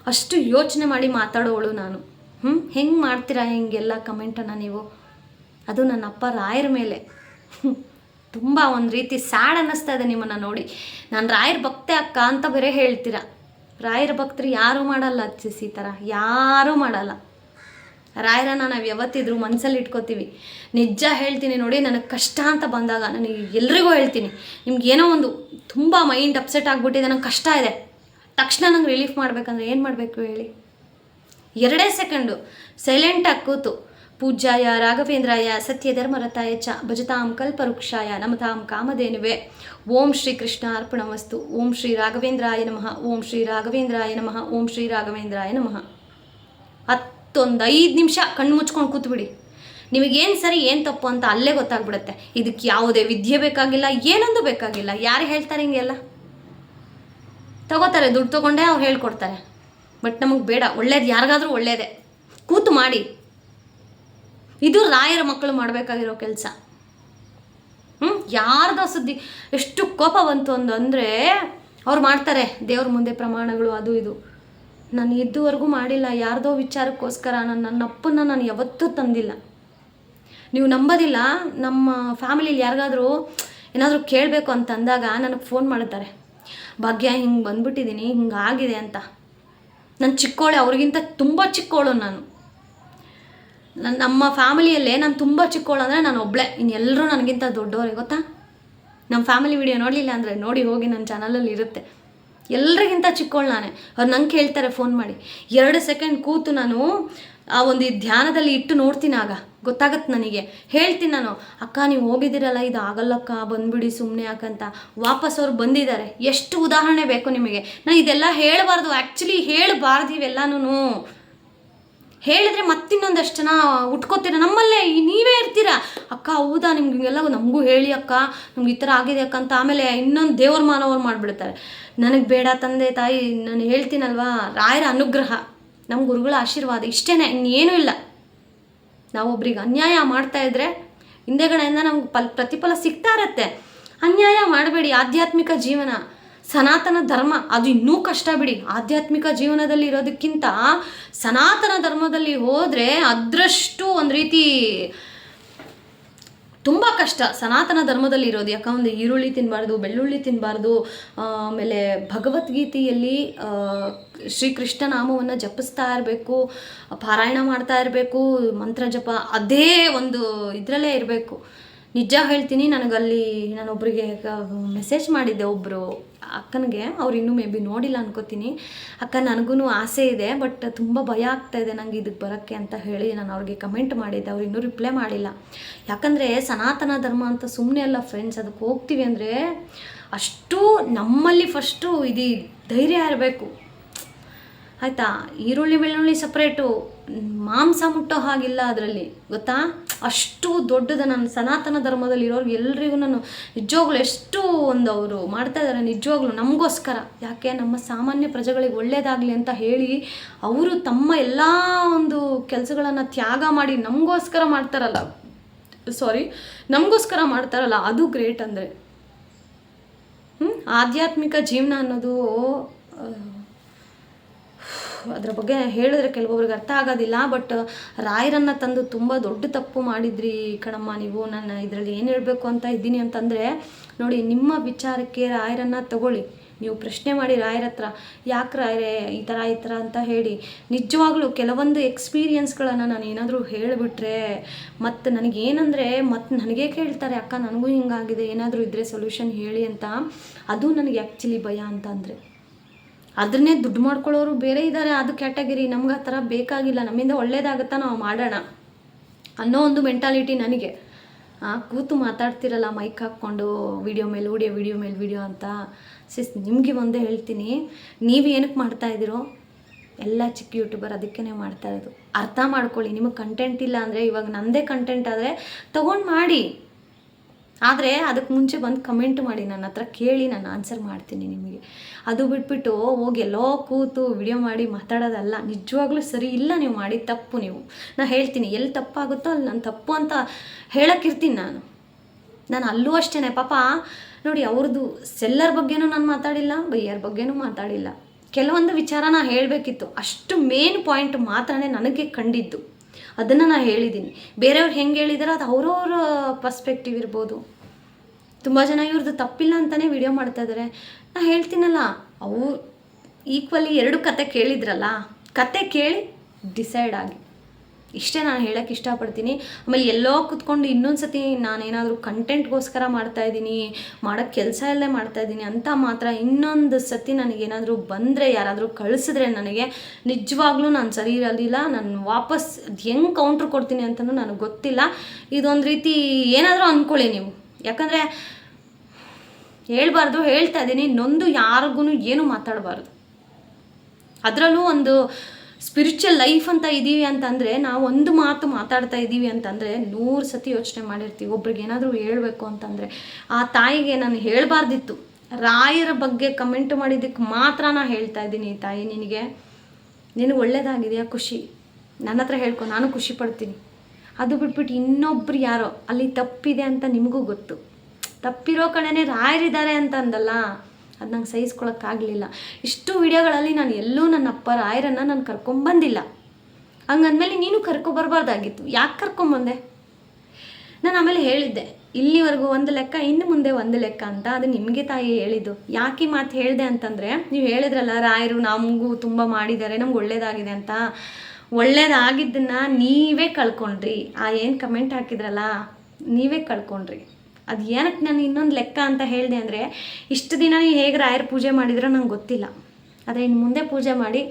ಅಷ್ಟು ಯೋಚನೆ ಮಾಡಿ ಮಾತಾಡೋವಳು ನಾನು. ಹ್ಞೂ ಹೆಂಗೆ ಮಾಡ್ತೀರಾ ಹಿಂಗೆಲ್ಲ ಕಮೆಂಟನ್ನು ನೀವು? ಅದು ನನ್ನ ಅಪ್ಪ ರಾಯರ ಮೇಲೆ. ತುಂಬ ಒಂದು ರೀತಿ ಸ್ಯಾಡ್ ಅನ್ನಿಸ್ತಾ ಇದೆ ನಿಮ್ಮನ್ನು ನೋಡಿ. ನಾನು ರಾಯರ ಭಕ್ತೆ ಅಕ್ಕ ಅಂತ ಬೇರೆ ಹೇಳ್ತೀರಾ. ರಾಯರ ಭಕ್ತರು ಯಾರೂ ಮಾಡಲ್ಲ ಅಚ್ಚಿಸಿ ಈ ಥರ ಯಾರೂ ಮಾಡಲ್ಲ. ರಾಯರನ್ನ ನಾವು ಯಾವತ್ತಿದ್ರು ಮನಸ್ಸಲ್ಲಿ ಇಟ್ಕೋತೀವಿ. ನಿಜ ಹೇಳ್ತೀನಿ ನೋಡಿ, ನನಗೆ ಕಷ್ಟ ಅಂತ ಬಂದಾಗ ನನಗೆ ಎಲ್ರಿಗೂ ಹೇಳ್ತೀನಿ. ನಿಮ್ಗೆ ಏನೋ ಒಂದು ತುಂಬ ಮೈಂಡ್ ಅಪ್ಸೆಟ್ ಆಗಿಬಿಟ್ಟಿದೆ, ನಂಗೆ ಕಷ್ಟ ಇದೆ. ತಕ್ಷಣ ನಂಗೆ ರಿಲೀಫ್ ಮಾಡಬೇಕಂದ್ರೆ ಏನು ಮಾಡಬೇಕು ಹೇಳಿ? ಎರಡೇ ಸೆಕೆಂಡು ಸೈಲೆಂಟಾಗಿ ಕೂತು. ಪೂಜಾಯ ರಾಘವೇಂದ್ರಾಯ, ಸತ್ಯಧರ್ಮರತಾಯ ಚ, ಭಜತಾಂ ಕಲ್ಪವೃಕ್ಷಾಯ ನಮತಾಂ ಕಾಮಧೇನುವೆ. ಓಂ ಶ್ರೀ ಕೃಷ್ಣ ಅರ್ಪಣ ವಸ್ತು. ಓಂ ಶ್ರೀ ರಾಘವೇಂದ್ರಾಯ ನಮಃ. ಓಂ ಶ್ರೀ ರಾಘವೇಂದ್ರಾಯ ನಮಃ. ಓಂ ಶ್ರೀ ರಾಘವೇಂದ್ರಾಯ ನಮಃ. ಹತ್ತೊಂದು ಐದು ನಿಮಿಷ ಕಣ್ಣು ಮುಚ್ಕೊಂಡು ಕೂತ್ಬಿಡಿ. ನಿಮಗೇನು ಸರಿ, ಏನು ತಪ್ಪು ಅಂತ ಅಲ್ಲೇ ಗೊತ್ತಾಗ್ಬಿಡುತ್ತೆ. ಇದಕ್ಕೆ ಯಾವುದೇ ವಿದ್ಯೆ ಬೇಕಾಗಿಲ್ಲ, ಏನೊಂದು ಬೇಕಾಗಿಲ್ಲ. ಯಾರು ಹೇಳ್ತಾರೆ ಹಿಂಗೆಲ್ಲ ತಗೋತಾರೆ, ದುಡ್ಡು ತೊಗೊಂಡೇ ಅವ್ರು ಹೇಳ್ಕೊಡ್ತಾರೆ. ಬಟ್ ನಮಗೆ ಬೇಡ, ಒಳ್ಳೇದು ಯಾರಿಗಾದ್ರೂ ಒಳ್ಳೇದೇ. ಕೂತು ಮಾಡಿ. ಇದು ರಾಯರ ಮಕ್ಕಳು ಮಾಡಬೇಕಾಗಿರೋ ಕೆಲಸ. ಹ್ಞೂ ಯಾರ್ದೋ ಸುದ್ದಿ. ಎಷ್ಟು ಕೋಪ ಬಂತು ಒಂದು ಅಂದರೆ ಅವ್ರು ಮಾಡ್ತಾರೆ, ದೇವ್ರ ಮುಂದೆ ಪ್ರಮಾಣಗಳು ಅದು ಇದು. ನಾನು ಇದುವರೆಗೂ ಮಾಡಿಲ್ಲ, ಯಾರ್ದೋ ವಿಚಾರಕ್ಕೋಸ್ಕರ ನಾನು ನನ್ನ ಅಪ್ಪನ ನಾನು ಯಾವತ್ತೂ ತಂದಿಲ್ಲ. ನೀವು ನಂಬೋದಿಲ್ಲ, ನಮ್ಮ ಫ್ಯಾಮಿಲಿಲಿ ಯಾರಿಗಾದರೂ ಏನಾದರೂ ಕೇಳಬೇಕು ಅಂತ ಅಂದಾಗ ನನಗೆ ಫೋನ್ ಮಾಡ್ತಾರೆ ಭಾಗ್ಯ, ಹಿಂಗೆ ಬಂದ್ಬಿಟ್ಟಿದ್ದೀನಿ ಹಿಂಗೆ ಆಗಿದೆ ಅಂತ. ನಾನು ಚಿಕ್ಕೋಳೆ, ಅವ್ರಿಗಿಂತ ತುಂಬ ಚಿಕ್ಕೋಳು ನಾನು. ನನ್ನ ನಮ್ಮ ಫ್ಯಾಮಿಲಿಯಲ್ಲೇ ನಾನು ತುಂಬ ಚಿಕ್ಕೋಳು ಅಂದರೆ ನಾನು ಒಬ್ಬಳೆ ಇನ್ನೆಲ್ಲರೂ ನನಗಿಂತ ದೊಡ್ಡವರೇ ಗೊತ್ತಾ? ನಮ್ಮ ಫ್ಯಾಮಿಲಿ ವಿಡಿಯೋ ನೋಡಲಿಲ್ಲ ಅಂದರೆ ನೋಡಿ ಹೋಗಿ ನನ್ನ ಚಾನಲಲ್ಲಿ ಇರುತ್ತೆ. ಎಲ್ರಿಗಿಂತ ಚಿಕ್ಕವಳು ನಾನೇ. ಅವ್ರು ನಂಗೆ ಕೇಳ್ತಾರೆ, ಫೋನ್ ಮಾಡಿ. ಎರಡು ಸೆಕೆಂಡ್ ಕೂತು ನಾನು ಆ ಒಂದು ಧ್ಯಾನದಲ್ಲಿ ಇಟ್ಟು ನೋಡ್ತೀನಿ ಆಗ. ಗೊತ್ತಾಗತ್ತೆ ನನಗೆ. ಹೇಳ್ತೀನಿ ನಾನು, ಅಕ್ಕ, ನೀವು ಹೋಗಿದ್ದೀರಲ್ಲ ಇದು ಆಗಲ್ಲಕ್ಕ ಬಂದ್ಬಿಡಿ ಸುಮ್ಮನೆ ಯಾಕಂತ. ವಾಪಸ್ ಅವ್ರು ಬಂದಿದ್ದಾರೆ. ಎಷ್ಟು ಉದಾಹರಣೆ ಬೇಕು ನಿಮಗೆ. ನಾನು ಇದೆಲ್ಲ ಹೇಳಬಾರ್ದು. ಆ್ಯಕ್ಚುಲಿ ಹೇಳಬಾರ್ದು ಇವೆಲ್ಲನೂ ಹೇಳಿದ್ರೆ ಮತ್ತಿನ್ನೊಂದಷ್ಟು ಜನ ಉಟ್ಕೋತೀರ. ನಮ್ಮಲ್ಲೇ ನೀವೇ ಇರ್ತೀರಾ? ಅಕ್ಕ, ಹೌದಾ, ನಿಮ್ಗೆ ಹಿಂಗೆಲ್ಲ ನಮಗೂ ಹೇಳಿ ಅಕ್ಕ. ನಮ್ಗೆ ಈ ಥರ ಆಗಿದೆ ಅಕ್ಕ ಅಂತ ಆಮೇಲೆ ಇನ್ನೊಂದು ದೇವ್ರ ಮಾನವ್ರು ಮಾಡಿಬಿಡ್ತಾರೆ. ನನಗೆ ಬೇಡ ತಂದೆ ತಾಯಿ, ನಾನು ಹೇಳ್ತೀನಲ್ವಾ, ರಾಯರ ಅನುಗ್ರಹ ನಮ್ಮ ಗುರುಗಳ ಆಶೀರ್ವಾದ ಇಷ್ಟೇ ಇನ್ನೇನೂ ಇಲ್ಲ. ನಾವು ಒಬ್ರಿಗೆ ಅನ್ಯಾಯ ಮಾಡ್ತಾ ಇದ್ರೆ, ಹಿಂದೆಗಡೆಯಿಂದ ನಮ್ಗೆ ಪಲ್ ಪ್ರತಿಫಲ ಸಿಗ್ತಾ ಇರತ್ತೆ. ಅನ್ಯಾಯ ಮಾಡಬೇಡಿ, ಆಧ್ಯಾತ್ಮಿಕ ಜೀವನ, ಸನಾತನ ಧರ್ಮ, ಅದು ಇನ್ನೂ ಕಷ್ಟ ಬಿಡಿ. ಆಧ್ಯಾತ್ಮಿಕ ಜೀವನದಲ್ಲಿ ಇರೋದಕ್ಕಿಂತ ಸನಾತನ ಧರ್ಮದಲ್ಲಿ ಹೋದರೆ ಅದರಷ್ಟು ಒಂದು ರೀತಿ ತುಂಬ ಕಷ್ಟ. ಸನಾತನ ಧರ್ಮದಲ್ಲಿ ಇರೋದು. ಯಾಕಂದ್ರೆ ಈರುಳ್ಳಿ ತಿನ್ನಬಾರ್ದು ಬೆಳ್ಳುಳ್ಳಿ ತಿನ್ನಬಾರ್ದು ಆಮೇಲೆ ಭಗವದ್ಗೀತೆಯಲ್ಲಿ ಶ್ರೀಕೃಷ್ಣ ನಾಮವನ್ನು ಜಪಿಸ್ತಾ ಇರಬೇಕು, ಪಾರಾಯಣ ಮಾಡ್ತಾ ಇರಬೇಕು, ಮಂತ್ರ ಜಪ, ಅದೇ ಒಂದು ಇದರಲ್ಲೇ ಇರಬೇಕು. ನಿಜ ಹೇಳ್ತೀನಿ, ನನಗಲ್ಲಿ ನಾನೊಬ್ಬರಿಗೆ ಮೆಸೇಜ್ ಮಾಡಿದ್ದೆ ಒಬ್ಬರು ಅಕ್ಕನಿಗೆ, ಅವ್ರು ಇನ್ನೂ ಮೇ ಬಿ ನೋಡಿಲ್ಲ ಅನ್ಕೋತೀನಿ. ಅಕ್ಕ ನನಗೂ ಆಸೆ ಇದೆ, ಬಟ್ ತುಂಬ ಭಯ ಆಗ್ತಾ ಇದೆ ನಂಗೆ ಇದಕ್ಕೆ ಬರೋಕ್ಕೆ ಅಂತ ಹೇಳಿ ನಾನು ಅವ್ರಿಗೆ ಕಮೆಂಟ್ ಮಾಡಿದ್ದೆ. ಅವ್ರು ಇನ್ನೂ ರಿಪ್ಲೈ ಮಾಡಿಲ್ಲ. ಯಾಕಂದರೆ ಸನಾತನ ಧರ್ಮ ಅಂತ ಸುಮ್ಮನೆ ಅಲ್ಲ ಫ್ರೆಂಡ್ಸ್ ಅದಕ್ಕೆ ಹೋಗ್ತೀವಿ ಅಂದರೆ ಅಷ್ಟು ನಮ್ಮಲ್ಲಿ ಫಸ್ಟು ಇದು ಧೈರ್ಯ ಇರಬೇಕು. ಆಯಿತಾ? ಈರುಳ್ಳಿ, ಬೆಳ್ಳುಳ್ಳಿ ಸಪ್ರೇಟು ಮಾಂಸ ಮುಟ್ಟೋ ಹಾಗಿಲ್ಲ ಅದರಲ್ಲಿ, ಗೊತ್ತಾ? ಅಷ್ಟು ದೊಡ್ಡದ ನನ್ನ ಸನಾತನ ಧರ್ಮದಲ್ಲಿ ಇರೋರ್ಗೆ ಎಲ್ರಿಗೂ ನಾನು ನಿಜವಾಗ್ಲೂ ಎಷ್ಟು ಒಂದು ಅವರು ಮಾಡ್ತಾ ಇದ್ದಾರೆ ನಿಜವಾಗ್ಲೂ ನಮಗೋಸ್ಕರ. ಯಾಕೆ? ನಮ್ಮ ಸಾಮಾನ್ಯ ಪ್ರಜೆಗಳಿಗೆ ಒಳ್ಳೇದಾಗಲಿ ಅಂತ ಹೇಳಿ ಅವರು ತಮ್ಮ ಎಲ್ಲ ಒಂದು ಕೆಲಸಗಳನ್ನು ತ್ಯಾಗ ಮಾಡಿ ನಮಗೋಸ್ಕರ ಮಾಡ್ತಾರಲ್ಲ ಸಾರಿ ನಮಗೋಸ್ಕರ ಮಾಡ್ತಾರಲ್ಲ, ಅದು ಗ್ರೇಟ್ ಅಂದರೆ. ಹ್ಞೂ ಆಧ್ಯಾತ್ಮಿಕ ಜೀವನ ಅನ್ನೋದು ಅದ್ರ ಬಗ್ಗೆ ಹೇಳಿದ್ರೆ ಕೆಲವೊಬ್ರಿಗೆ ಅರ್ಥ ಆಗೋದಿಲ್ಲ ಬಟ್ ರಾಯರನ್ನು ತಂದು ತುಂಬ ದೊಡ್ಡ ತಪ್ಪು ಮಾಡಿದ್ರಿ ಕಣಮ್ಮ ನೀವು. ನಾನು ಇದರಲ್ಲಿ ಏನು ಹೇಳಬೇಕು ಅಂತ ಇದ್ದೀನಿ ಅಂತಂದರೆ, ನೋಡಿ ನಿಮ್ಮ ವಿಚಾರಕ್ಕೆ ರಾಯರನ್ನು ತಗೊಳ್ಳಿ. ನೀವು ಪ್ರಶ್ನೆ ಮಾಡಿ ರಾಯರ ಹತ್ರ, ಯಾಕೆ ರಾಯರೇ ಈ ಥರ ಈ ಥರ ಅಂತ ಹೇಳಿ. ನಿಜವಾಗ್ಲೂ ಕೆಲವೊಂದು ಎಕ್ಸ್ಪೀರಿಯನ್ಸ್ಗಳನ್ನು ನಾನು ಏನಾದರೂ ಹೇಳಿಬಿಟ್ರೆ ಮತ್ತು ನನಗೇನಂದರೆ ಮತ್ತು ನನಗೆ ಕೇಳ್ತಾರೆ, ಅಕ್ಕ, ನನಗೂ ಹಿಂಗಾಗಿದೆ, ಏನಾದರೂ ಇದ್ದರೆ ಸೊಲ್ಯೂಷನ್ ಹೇಳಿ ಅಂತ. ಅದು ನನಗೆ ಆ್ಯಕ್ಚುಲಿ ಭಯ ಅಂತ ಅಂದರೆ. ಅದನ್ನೇ ದುಡ್ಡು ಮಾಡ್ಕೊಳ್ಳೋರು ಬೇರೆ ಇದ್ದಾರೆ. ಅದು ಕ್ಯಾಟಗರಿ. ನಮ್ಗೆ ಆ ಥರ ಬೇಕಾಗಿಲ್ಲ. ನಮ್ಮಿಂದ ಒಳ್ಳೇದಾಗುತ್ತಾ ನಾವು ಮಾಡೋಣ ಅನ್ನೋ ಒಂದು ಮೆಂಟಾಲಿಟಿ ನನಗೆ. ಕೂತು ಮಾತಾಡ್ತಿರಲ್ಲ ಮೈಕ್ ಹಾಕ್ಕೊಂಡು, ವಿಡಿಯೋ ಮೇಲೆ ವಿಡಿಯೋ ವಿಡಿಯೋ ಮೇಲೆ ವಿಡಿಯೋ ಅಂತ. ಸಿಸ್, ನಿಮಗೆ ಒಂದೇ ಹೇಳ್ತೀನಿ. ನೀವು ಏನಕ್ಕೆ ಮಾಡ್ತಾ ಇದ್ದೀರೋ, ಎಲ್ಲ ಚಿಕ್ಕ ಯೂಟ್ಯೂಬರ್ ಅದಕ್ಕೇ ಮಾಡ್ತಾ ಇರೋದು. ಅರ್ಥ ಮಾಡ್ಕೊಳ್ಳಿ. ನಿಮಗೆ ಕಂಟೆಂಟ್ ಇಲ್ಲ ಅಂದರೆ, ಇವಾಗ ನನ್ನದೇ ಕಂಟೆಂಟ್ ಆದರೆ ತೊಗೊಂಡು ಮಾಡಿ. ಆದರೆ ಅದಕ್ಕೆ ಮುಂಚೆ ಬಂದು ಕಮೆಂಟ್ ಮಾಡಿ ನನ್ನ ಹತ್ರ ಕೇಳಿ ನಾನು ಆನ್ಸರ್ ಮಾಡ್ತೀನಿ ನಿಮಗೆ. ಅದು ಬಿಟ್ಬಿಟ್ಟು ಹೋಗಿ ಎಲ್ಲೋ ಕೂತು ವಿಡಿಯೋ ಮಾಡಿ ಮಾತಾಡೋದಲ್ಲ, ನಿಜವಾಗ್ಲೂ ಸರಿ ಇಲ್ಲ ನೀವು ಮಾಡಿ ತಪ್ಪು ನೀವು. ನಾನು ಹೇಳ್ತೀನಿ ಎಲ್ಲಿ ತಪ್ಪಾಗುತ್ತೋ ಅಲ್ಲಿ ನಾನು ತಪ್ಪು ಅಂತ ಹೇಳೋಕ್ಕಿರ್ತೀನಿ ನಾನು. ನಾನು ಅಲ್ಲೂ ಅಷ್ಟೇ ಪಾಪ ನೋಡಿ ಅವ್ರದ್ದು ಸೆಲ್ಲರ್ ಬಗ್ಗೆನೂ ನಾನು ಮಾತಾಡಿಲ್ಲ ಬೈಯರ್ ಬಗ್ಗೆನೂ ಮಾತಾಡಿಲ್ಲ. ಕೆಲವೊಂದು ವಿಚಾರ ನಾನು ಹೇಳಬೇಕಿತ್ತು. ಅಷ್ಟು ಮೇನ್ ಪಾಯಿಂಟ್ ಮಾತ್ರನೇ ನನಗೆ ಕಂಡಿದ್ದು. ಅದನ್ನು ನಾನು ಹೇಳಿದ್ದೀನಿ ಬೇರೆಯವ್ರು ಹೆಂಗೆ ಹೇಳಿದಾರೋ ಅದು ಅವ್ರವ್ರ ಪರ್ಸ್ಪೆಕ್ಟಿವ್ ಇರ್ಬೋದು. ತುಂಬ ಜನ ಇವ್ರದ್ದು ತಪ್ಪಿಲ್ಲ ಅಂತಲೇ ವಿಡಿಯೋ ಮಾಡ್ತಾ ಇದ್ದಾರೆ ನಾನು ಹೇಳ್ತೀನಲ್ಲ ಅವು ಈಕ್ವಲಿ ಎರಡು ಕತೆ ಕೇಳಿದ್ರಲ್ಲ, ಕತೆ ಕೇಳಿ ಡಿಸೈಡ್ ಆಗಿ. ಇಷ್ಟೇ ನಾನು ಹೇಳೋಕ್ಕೆ ಇಷ್ಟಪಡ್ತೀನಿ. ಆಮೇಲೆ ಎಲ್ಲೋ ಕುತ್ಕೊಂಡು ಇನ್ನೊಂದು ಸತಿ ನಾನೇನಾದರೂ ಕಂಟೆಂಟ್ಗೋಸ್ಕರ ಮಾಡ್ತಾ ಇದ್ದೀನಿ ಮಾಡೋಕ್ಕೆ ಕೆಲಸ ಎಲ್ಲೇ ಮಾಡ್ತಾ ಇದ್ದೀನಿ ಅಂತ ಮಾತ್ರ ಇನ್ನೊಂದು ಸತಿ ನನಗೇನಾದರೂ ಬಂದರೆ ಯಾರಾದರೂ ಕಳಿಸಿದ್ರೆ ನನಗೆ ನಿಜವಾಗ್ಲೂ ನಾನು ಸರಿ ಇರಲಿಲ್ಲ. ನಾನು ವಾಪಸ್ ಹೆಂಗೆ ಕೌಂಟ್ರ್ ಕೊಡ್ತೀನಿ ಅಂತಲೂ ನನಗೆ ಗೊತ್ತಿಲ್ಲ. ಇದೊಂದು ರೀತಿ ಏನಾದರೂ ಅಂದ್ಕೊಳ್ಳಿ ನೀವು. ಯಾಕಂದರೆ ಹೇಳ್ಬಾರ್ದು, ಹೇಳ್ತಾ ಇದ್ದೀನಿ. ನೊಂದು ಯಾರಿಗೂ ಏನು ಮಾತಾಡಬಾರ್ದು. ಅದರಲ್ಲೂ ಒಂದು ಸ್ಪಿರಿಚುವಲ್ ಲೈಫ್ ಅಂತ ಇದ್ದೀವಿ ಅಂತಂದರೆ ನಾವು ಒಂದು ಮಾತು ಮಾತಾಡ್ತಾ ಇದ್ದೀವಿ ಅಂತಂದರೆ ನೂರು ಸತಿ ಯೋಚನೆ ಮಾಡಿರ್ತೀವಿ. ಒಬ್ರಿಗೆ ಏನಾದರೂ ಹೇಳಬೇಕು ಅಂತಂದರೆ ಆ ತಾಯಿಗೆ ನಾನು ಹೇಳಬಾರ್ದಿತ್ತು. ರಾಯರ ಬಗ್ಗೆ ಕಮೆಂಟ್ ಮಾಡಿದ್ದಕ್ಕೆ ಮಾತ್ರ ನಾನು ಹೇಳ್ತಾ ಇದ್ದೀನಿ ತಾಯಿ. ನಿನಗೆ ನಿನಗೆ ಒಳ್ಳೇದಾಗಿದೆಯಾ ಖುಷಿ? ನನ್ನ ಹತ್ರ ಹೇಳ್ಕೊ, ನಾನು ಖುಷಿ ಪಡ್ತೀನಿ. ಅದು ಬಿಟ್ಬಿಟ್ಟು ಇನ್ನೊಬ್ರು ಯಾರೋ, ಅಲ್ಲಿ ತಪ್ಪಿದೆ ಅಂತ ನಿಮಗೂ ಗೊತ್ತು. ತಪ್ಪಿರೋ ಕಡೆನೇ ರಾಯರಿದ್ದಾರೆ ಅಂತ ಅಂದಲ್ಲ ಅದು ನಂಗೆ ಸಹಿಸ್ಕೊಳಕ್ಕಾಗಲಿಲ್ಲ ಇಷ್ಟು ವಿಡಿಯೋಗಳಲ್ಲಿ ನಾನು ಎಲ್ಲೂ ನನ್ನ ಅಪ್ಪ ರಾಯರನ್ನು ನಾನು ಕರ್ಕೊಂಬಂದಿಲ್ಲ ಹಂಗಂದಮೇಲೆ ನೀನು ಕರ್ಕೊಬರ್ಬಾರ್ದಾಗಿತ್ತು ಯಾಕೆ ಕರ್ಕೊಂಬಂದೆ ನಾನು ಆಮೇಲೆ ಹೇಳಿದ್ದೆ, ಇಲ್ಲಿವರೆಗೂ ಒಂದು ಲೆಕ್ಕ, ಇನ್ನು ಮುಂದೆ ಒಂದು ಲೆಕ್ಕ ಅಂತ ಅದು ನಿಮಗೆ ತಾಯಿ ಹೇಳಿದ್ದು. ಯಾಕೆ ಮಾತು ಹೇಳಿದೆ ಅಂತಂದರೆ, ನೀವು ಹೇಳಿದ್ರಲ್ಲ, ರಾಯರು ನಮಗೂ ತುಂಬ ಮಾಡಿದ್ದಾರೆ, ನಮ್ಗೆ ಒಳ್ಳೇದಾಗಿದೆ ಅಂತ. ಒಳ್ಳೇದಾಗಿದ್ದನ್ನು ನೀವೇ ಕಳ್ಕೊಂಡ್ರಿ. ಆ ಏನು ಕಮೆಂಟ್ ಹಾಕಿದ್ರಲ್ಲ, ನೀವೇ ಕಳ್ಕೊಂಡ್ರಿ. ಅದು ಏನಕ್ಕೆ ನಾನು ಇನ್ನೊಂದು ಲೆಕ್ಕ ಅಂತ ಹೇಳಿದೆ ಅಂದರೆ, ಇಷ್ಟು ದಿನ ನೀವು ಹೇಗೆ ರಾಯರ ಪೂಜೆ ಮಾಡಿದ್ರೋ ನಂಗೆ ಗೊತ್ತಿಲ್ಲ. ಆದರೆ ಇನ್ನು ಮುಂದೆ ಪೂಜೆ ಮಾಡಿ,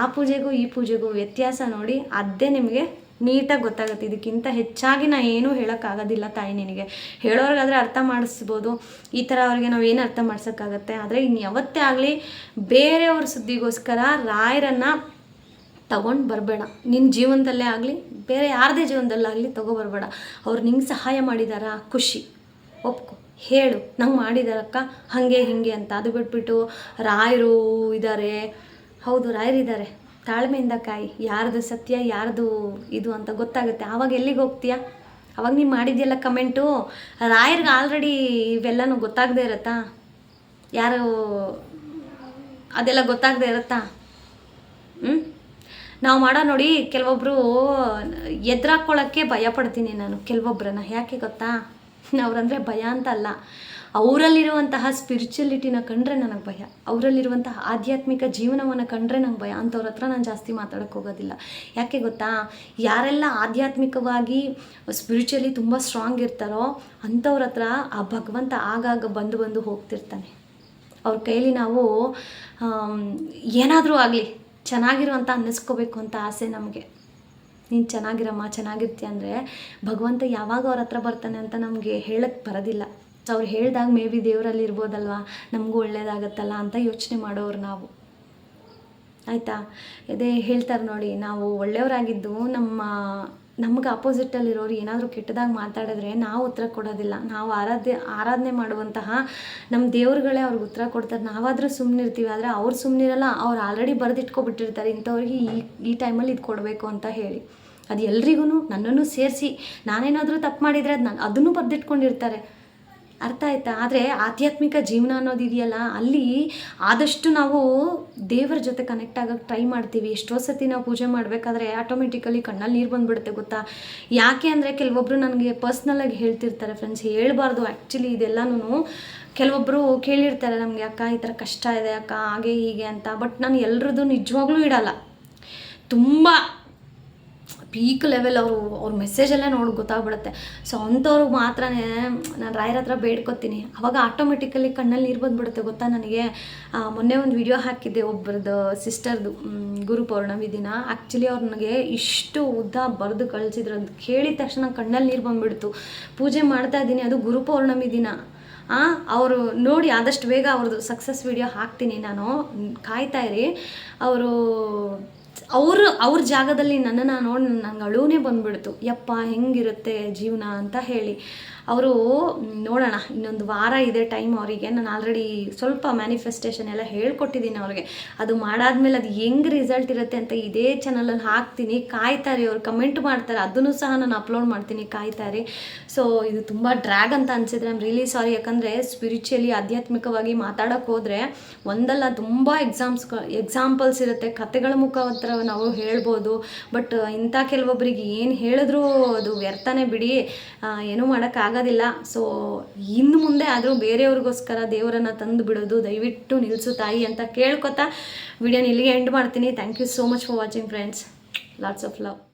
ಆ ಪೂಜೆಗೂ ಈ ಪೂಜೆಗೂ ವ್ಯತ್ಯಾಸ ನೋಡಿ ಅದೇ ನಿಮಗೆ ನೀಟಾಗಿ ಗೊತ್ತಾಗುತ್ತೆ. ಇದಕ್ಕಿಂತ ಹೆಚ್ಚಾಗಿ ನಾ ಏನೂ ಹೇಳೋಕ್ಕಾಗೋದಿಲ್ಲ ತಾಯಿ ನಿನಗೆ. ಹೇಳೋರಿಗಾದರೆ ಅರ್ಥ ಮಾಡಿಸ್ಬೋದು. ಈ ಥರ ಅವ್ರಿಗೆ ನಾವು ಏನು ಅರ್ಥ ಮಾಡ್ಸೋಕ್ಕಾಗತ್ತೆ? ಆದರೆ ಇನ್ನು ಯಾವತ್ತೇ ಆಗಲಿ ಬೇರೆಯವ್ರ ಸುದ್ದಿಗೋಸ್ಕರ ರಾಯರನ್ನು ತಗೊಂಡು ಬರಬೇಡ. ನಿನ್ನ ಜೀವನದಲ್ಲೇ ಆಗಲಿ, ಬೇರೆ ಯಾರದೇ ಜೀವನದಲ್ಲಾಗಲಿ ತಗೊಬರ್ಬೇಡ ಅವ್ರು ನಿಂಗೆ ಸಹಾಯ ಮಾಡಿದಾರಾ? ಖುಷಿ. ಒಪ್ಕೊ. ಹೇಳು. ನಂಗೆ ಮಾಡಿದಾರಕ್ಕ ಹಾಗೆ, ಹಿಂಗೆ ಅಂತ. ಅದು ಬಿಟ್ಬಿಟ್ಟು ರಾಯರು ಇದ್ದಾರೆ ಹೌದು ರಾಯರಿದ್ದಾರೆ ತಾಳ್ಮೆಯಿಂದ ಕಾಯಿ. ಯಾರ್ದು ಸತ್ಯ, ಯಾರ್ದು ಇದು ಅಂತ ಗೊತ್ತಾಗುತ್ತೆ. ಆವಾಗ ಎಲ್ಲಿಗೆ ಹೋಗ್ತೀಯಾ? ಅವಾಗ ನೀವು ಮಾಡಿದ್ಯಲ್ಲ ಕಮೆಂಟು? ರಾಯರ್ಗೆ ಆಲ್ರೆಡಿ ಇವೆಲ್ಲನೂ ಗೊತ್ತಾಗದೆ ಇರತ್ತಾ? ಯಾರು ಅದೆಲ್ಲ ಗೊತ್ತಾಗದೆ ಇರತ್ತಾ? ಹ್ಞೂ ನಾವು ಮಾಡೋ ನೋಡಿ ಕೆಲವೊಬ್ಬರು ಎದುರಾಕೊಳ್ಳೋಕ್ಕೆ ಭಯ ಪಡ್ತೀನಿ ನಾನು ಕೆಲವೊಬ್ಬರನ್ನ ಯಾಕೆ ಗೊತ್ತಾ? ಅವರಂದರೆ ಭಯ ಅಂತ ಅಲ್ಲ. ಅವರಲ್ಲಿರುವಂತಹ ಸ್ಪಿರಿಚುಲಿಟಿನ ಕಂಡ್ರೆ ನನಗೆ ಭಯ. ಅವರಲ್ಲಿರುವಂತಹ ಆಧ್ಯಾತ್ಮಿಕ ಜೀವನವನ್ನು ಕಂಡ್ರೆ ನಂಗೆ ಭಯ. ಅಂಥವ್ರ ಹತ್ರ ನಾನು ಜಾಸ್ತಿ ಮಾತಾಡೋಕ್ಕೆ ಹೋಗೋದಿಲ್ಲ. ಯಾಕೆ ಗೊತ್ತಾ? ಯಾರೆಲ್ಲ ಆಧ್ಯಾತ್ಮಿಕವಾಗಿ ಸ್ಪಿರಿಚುಲಿ ತುಂಬ ಸ್ಟ್ರಾಂಗ್ ಇರ್ತಾರೋ ಅಂಥವ್ರ ಹತ್ರ ಆ ಭಗವಂತ ಆಗಾಗ ಬಂದು ಬಂದು ಹೋಗ್ತಿರ್ತಾನೆ. ಅವ್ರ ಕೈಲಿ ನಾವು ಏನಾದರೂ ಆಗಲಿ ಚೆನ್ನಾಗಿರುವಂಥ ಅನ್ನಿಸ್ಕೋಬೇಕು ಅಂತ ಆಸೆ ನಮಗೆ. ನೀನು ಚೆನ್ನಾಗಿರಮ್ಮ, ಚೆನ್ನಾಗಿರ್ತೀಯ ಅಂದರೆ ಭಗವಂತ ಯಾವಾಗ ಅವ್ರ ಹತ್ರ ಬರ್ತಾನೆ ಅಂತ ನಮಗೆ ಹೇಳಕ್ಕೆ ಬರೋದಿಲ್ಲ. ಅವ್ರು ಹೇಳಿದಾಗ ಮೇ ಬಿ ದೇವರಲ್ಲಿ ಇರ್ಬೋದಲ್ವಾ? ನಮಗೂ ಒಳ್ಳೇದಾಗತ್ತಲ್ಲ ಅಂತ ಯೋಚನೆ ಮಾಡೋರು ನಾವು. ಆಯಿತಾ? ಇದೇ ಹೇಳ್ತಾರೆ ನೋಡಿ, ನಾವು ಒಳ್ಳೆಯವರಾಗಿದ್ದು ನಮ್ಮ, ನಮ್ಗೆ ಅಪೋಸಿಟಲ್ಲಿರೋರು ಏನಾದರೂ ಕೆಟ್ಟದಾಗಿ ಮಾತಾಡಿದ್ರೆ ನಾವು ಉತ್ತರ ಕೊಡೋದಿಲ್ಲ. ನಾವು ಆರಾಧ್ಯ, ಆರಾಧನೆ ಮಾಡುವಂತಹ ನಮ್ಮ ದೇವ್ರುಗಳೇ ಅವ್ರಿಗೆ ಉತ್ತರ ಕೊಡ್ತಾರೆ. ನಾವಾದರೂ ಸುಮ್ಮನಿರ್ತೀವಿ ಆದರೆ ಅವ್ರು ಸುಮ್ಮನಿರಲ್ಲ ಅವ್ರು ಆಲ್ರೆಡಿ ಬರೆದಿಟ್ಕೊಬಿಟ್ಟಿರ್ತಾರೆ. ಇಂಥವ್ರಿಗೆ ಈ ಈ ಟೈಮಲ್ಲಿ ಇದು ಕೊಡಬೇಕು ಅಂತ ಹೇಳಿ. ಅದು ಎಲ್ರಿಗೂ ನನ್ನನ್ನು ಸೇರಿಸಿ, ನಾನೇನಾದರೂ ತಪ್ಪು ಮಾಡಿದರೆ ಅದು ನಾನು ಅದನ್ನು ಬರೆದಿಟ್ಕೊಂಡಿರ್ತಾರೆ. ಅರ್ಥ ಆಯ್ತಾ? ಆದರೆ ಆಧ್ಯಾತ್ಮಿಕ ಜೀವನ ಅನ್ನೋದಿದೆಯಲ್ಲ ಅಲ್ಲಿ ಆದಷ್ಟು ನಾವು ದೇವರ ಜೊತೆ ಕನೆಕ್ಟ್ ಆಗೋಕ್ಕೆ ಟ್ರೈ ಮಾಡ್ತೀವಿ. ಎಷ್ಟೋ ಸತಿ ನಾವು ಪೂಜೆ ಮಾಡಬೇಕಾದ್ರೆ ಆಟೋಮೆಟಿಕಲಿ ಕಣ್ಣಲ್ಲಿ ನೀರು ಬಂದುಬಿಡುತ್ತೆ ಗೊತ್ತಾ? ಯಾಕೆ ಅಂದರೆ ಕೆಲವೊಬ್ಬರು ನನಗೆ ಪರ್ಸ್ನಲಾಗಿ ಹೇಳ್ತಿರ್ತಾರೆ ಫ್ರೆಂಡ್ಸ್ ಹೇಳಬಾರ್ದು. ಆ್ಯಕ್ಚುಲಿ ಇದೆಲ್ಲನೂ ಕೆಲವೊಬ್ಬರು ಕೇಳಿರ್ತಾರೆ ನಮಗೆ, ಅಕ್ಕ, ಈ ಥರ ಕಷ್ಟ ಇದೆ, ಅಕ್ಕ, ಹಾಗೆ ಹೀಗೆ ಅಂತ. ಬಟ್ ನಾನು ಎಲ್ರದ್ದು ನಿಜವಾಗ್ಲೂ ಇಡಲ್ಲ. ತುಂಬ ಪೀಕ್ ಲೆವೆಲ್ ಅವರು, ಅವ್ರ ಮೆಸೇಜಲ್ಲೇ ನೋಡಿ ಗೊತ್ತಾಗ್ಬಿಡುತ್ತೆ. ಸೊ ಅಂಥವ್ರಿಗೆ ಮಾತ್ರ ನಾನು ರಾಯರ ಹತ್ರ ಬೇಡ್ಕೊತೀನಿ. ಅವಾಗ ಆಟೋಮೆಟಿಕಲಿ ಕಣ್ಣಲ್ಲಿ ನೀರು ಬಂದುಬಿಡುತ್ತೆ ಗೊತ್ತಾ ನನಗೆ? ಮೊನ್ನೆ ಒಂದು ವಿಡಿಯೋ ಹಾಕಿದ್ದೆ ಒಬ್ಬರದ್ದು ಸಿಸ್ಟರ್ದು ಗುರು ಪೌರ್ಣಮಿ ದಿನ. ಆ್ಯಕ್ಚುಲಿ ಅವ್ರು ನನಗೆ ಇಷ್ಟು ಉದ್ದ ಬರೆದು ಕಳಿಸಿದ್ರು ಅದು ಕೇಳಿದ ತಕ್ಷಣ ಕಣ್ಣಲ್ಲಿ ನೀರು ಬಂದುಬಿಡ್ತು. ಪೂಜೆ ಮಾಡ್ತಾ ಇದ್ದೀನಿ, ಅದು ಗುರು ಪೌರ್ಣಮಿ ದಿನ. ಅವರು ನೋಡಿ ಆದಷ್ಟು ಬೇಗ ಅವ್ರದ್ದು ಸಕ್ಸಸ್ ವಿಡಿಯೋ ಹಾಕ್ತೀನಿ ನಾನು. ಕಾಯ್ತಾ ಇರಿ. ಅವರು ಅವರು ಅವ್ರ ಜಾಗದಲ್ಲಿ ನನ್ನನ್ನು ನೋಡಿ ನಂಗೆ ಅಳುವೇ ಬಂದ್ಬಿಡ್ತು. ಯಪ್ಪ ಹೆಂಗಿರುತ್ತೆ ಜೀವನ ಅಂತ ಹೇಳಿ. ಅವರು ನೋಡೋಣ, ಇನ್ನೊಂದು ವಾರ ಇದೆ ಟೈಮ್ ಅವರಿಗೆ. ನಾನು ಆಲ್ರೆಡಿ ಸ್ವಲ್ಪ ಮ್ಯಾನಿಫೆಸ್ಟೇಷನ್ ಎಲ್ಲ ಹೇಳ್ಕೊಟ್ಟಿದ್ದೀನಿ ಅವ್ರಿಗೆ. ಅದು ಮಾಡಾದ್ಮೇಲೆ ಅದು ಹೆಂಗೆ ರಿಸಲ್ಟ್ ಇರುತ್ತೆ ಅಂತ ಇದೇ ಚಾನಲಲ್ಲಿ ಹಾಕ್ತೀನಿ. ಕಾಯ್ತಾರೆ ಅವ್ರು ಕಮೆಂಟ್ ಮಾಡ್ತಾರೆ. ಅದನ್ನು ಸಹ ನಾನು ಅಪ್ಲೋಡ್ ಮಾಡ್ತೀನಿ ಕಾಯ್ತಾರೆ. ಸೊ ಇದು ತುಂಬ ಡ್ರ್ಯಾಗ್ ಅಂತ ಅನಿಸಿದ್ರೆ ಐಮ್ ರಿಯಲಿ ಸಾರಿ ಯಾಕಂದರೆ ಸ್ಪಿರಿಚುವಲಿ ಆಧ್ಯಾತ್ಮಿಕವಾಗಿ ಮಾತಾಡೋಕ್ಕೆ ಹೋದರೆ, ಒಂದಲ್ಲ ತುಂಬ ಎಕ್ಸಾಮ್ಸ್ ಎಕ್ಸಾಂಪಲ್ಸ್ ಇರುತ್ತೆ. ಕತೆಗಳ ಮುಖಾಂತರ ನಾವು ಹೇಳ್ಬೋದು. ಬಟ್ ಇಂಥ ಕೆಲವೊಬ್ಬರಿಗೆ ಏನು ಹೇಳಿದ್ರೂ ಅದು ವ್ಯರ್ಥನೇ ಬಿಡಿ. ಏನೂ ಏನೂ ಮಾಡೋಕ್ಕಾಗೋದಿಲ್ಲ ಸೊ ಇನ್ನು ಮುಂದೆ ಆದರೂ ಬೇರೆಯವ್ರಿಗೋಸ್ಕರ ದೇವರನ್ನು ತಂದು ಬಿಡೋದು, ದಯವಿಟ್ಟು ನಿಲ್ಲಿಸು ತಾಯಿ ಅಂತ ಕೇಳ್ಕೊತಾ ವಿಡಿಯೋನ ಇಲ್ಲಿಗೆ ಎಂಡ್ ಮಾಡ್ತೀನಿ. Thank you so much for watching friends lots of love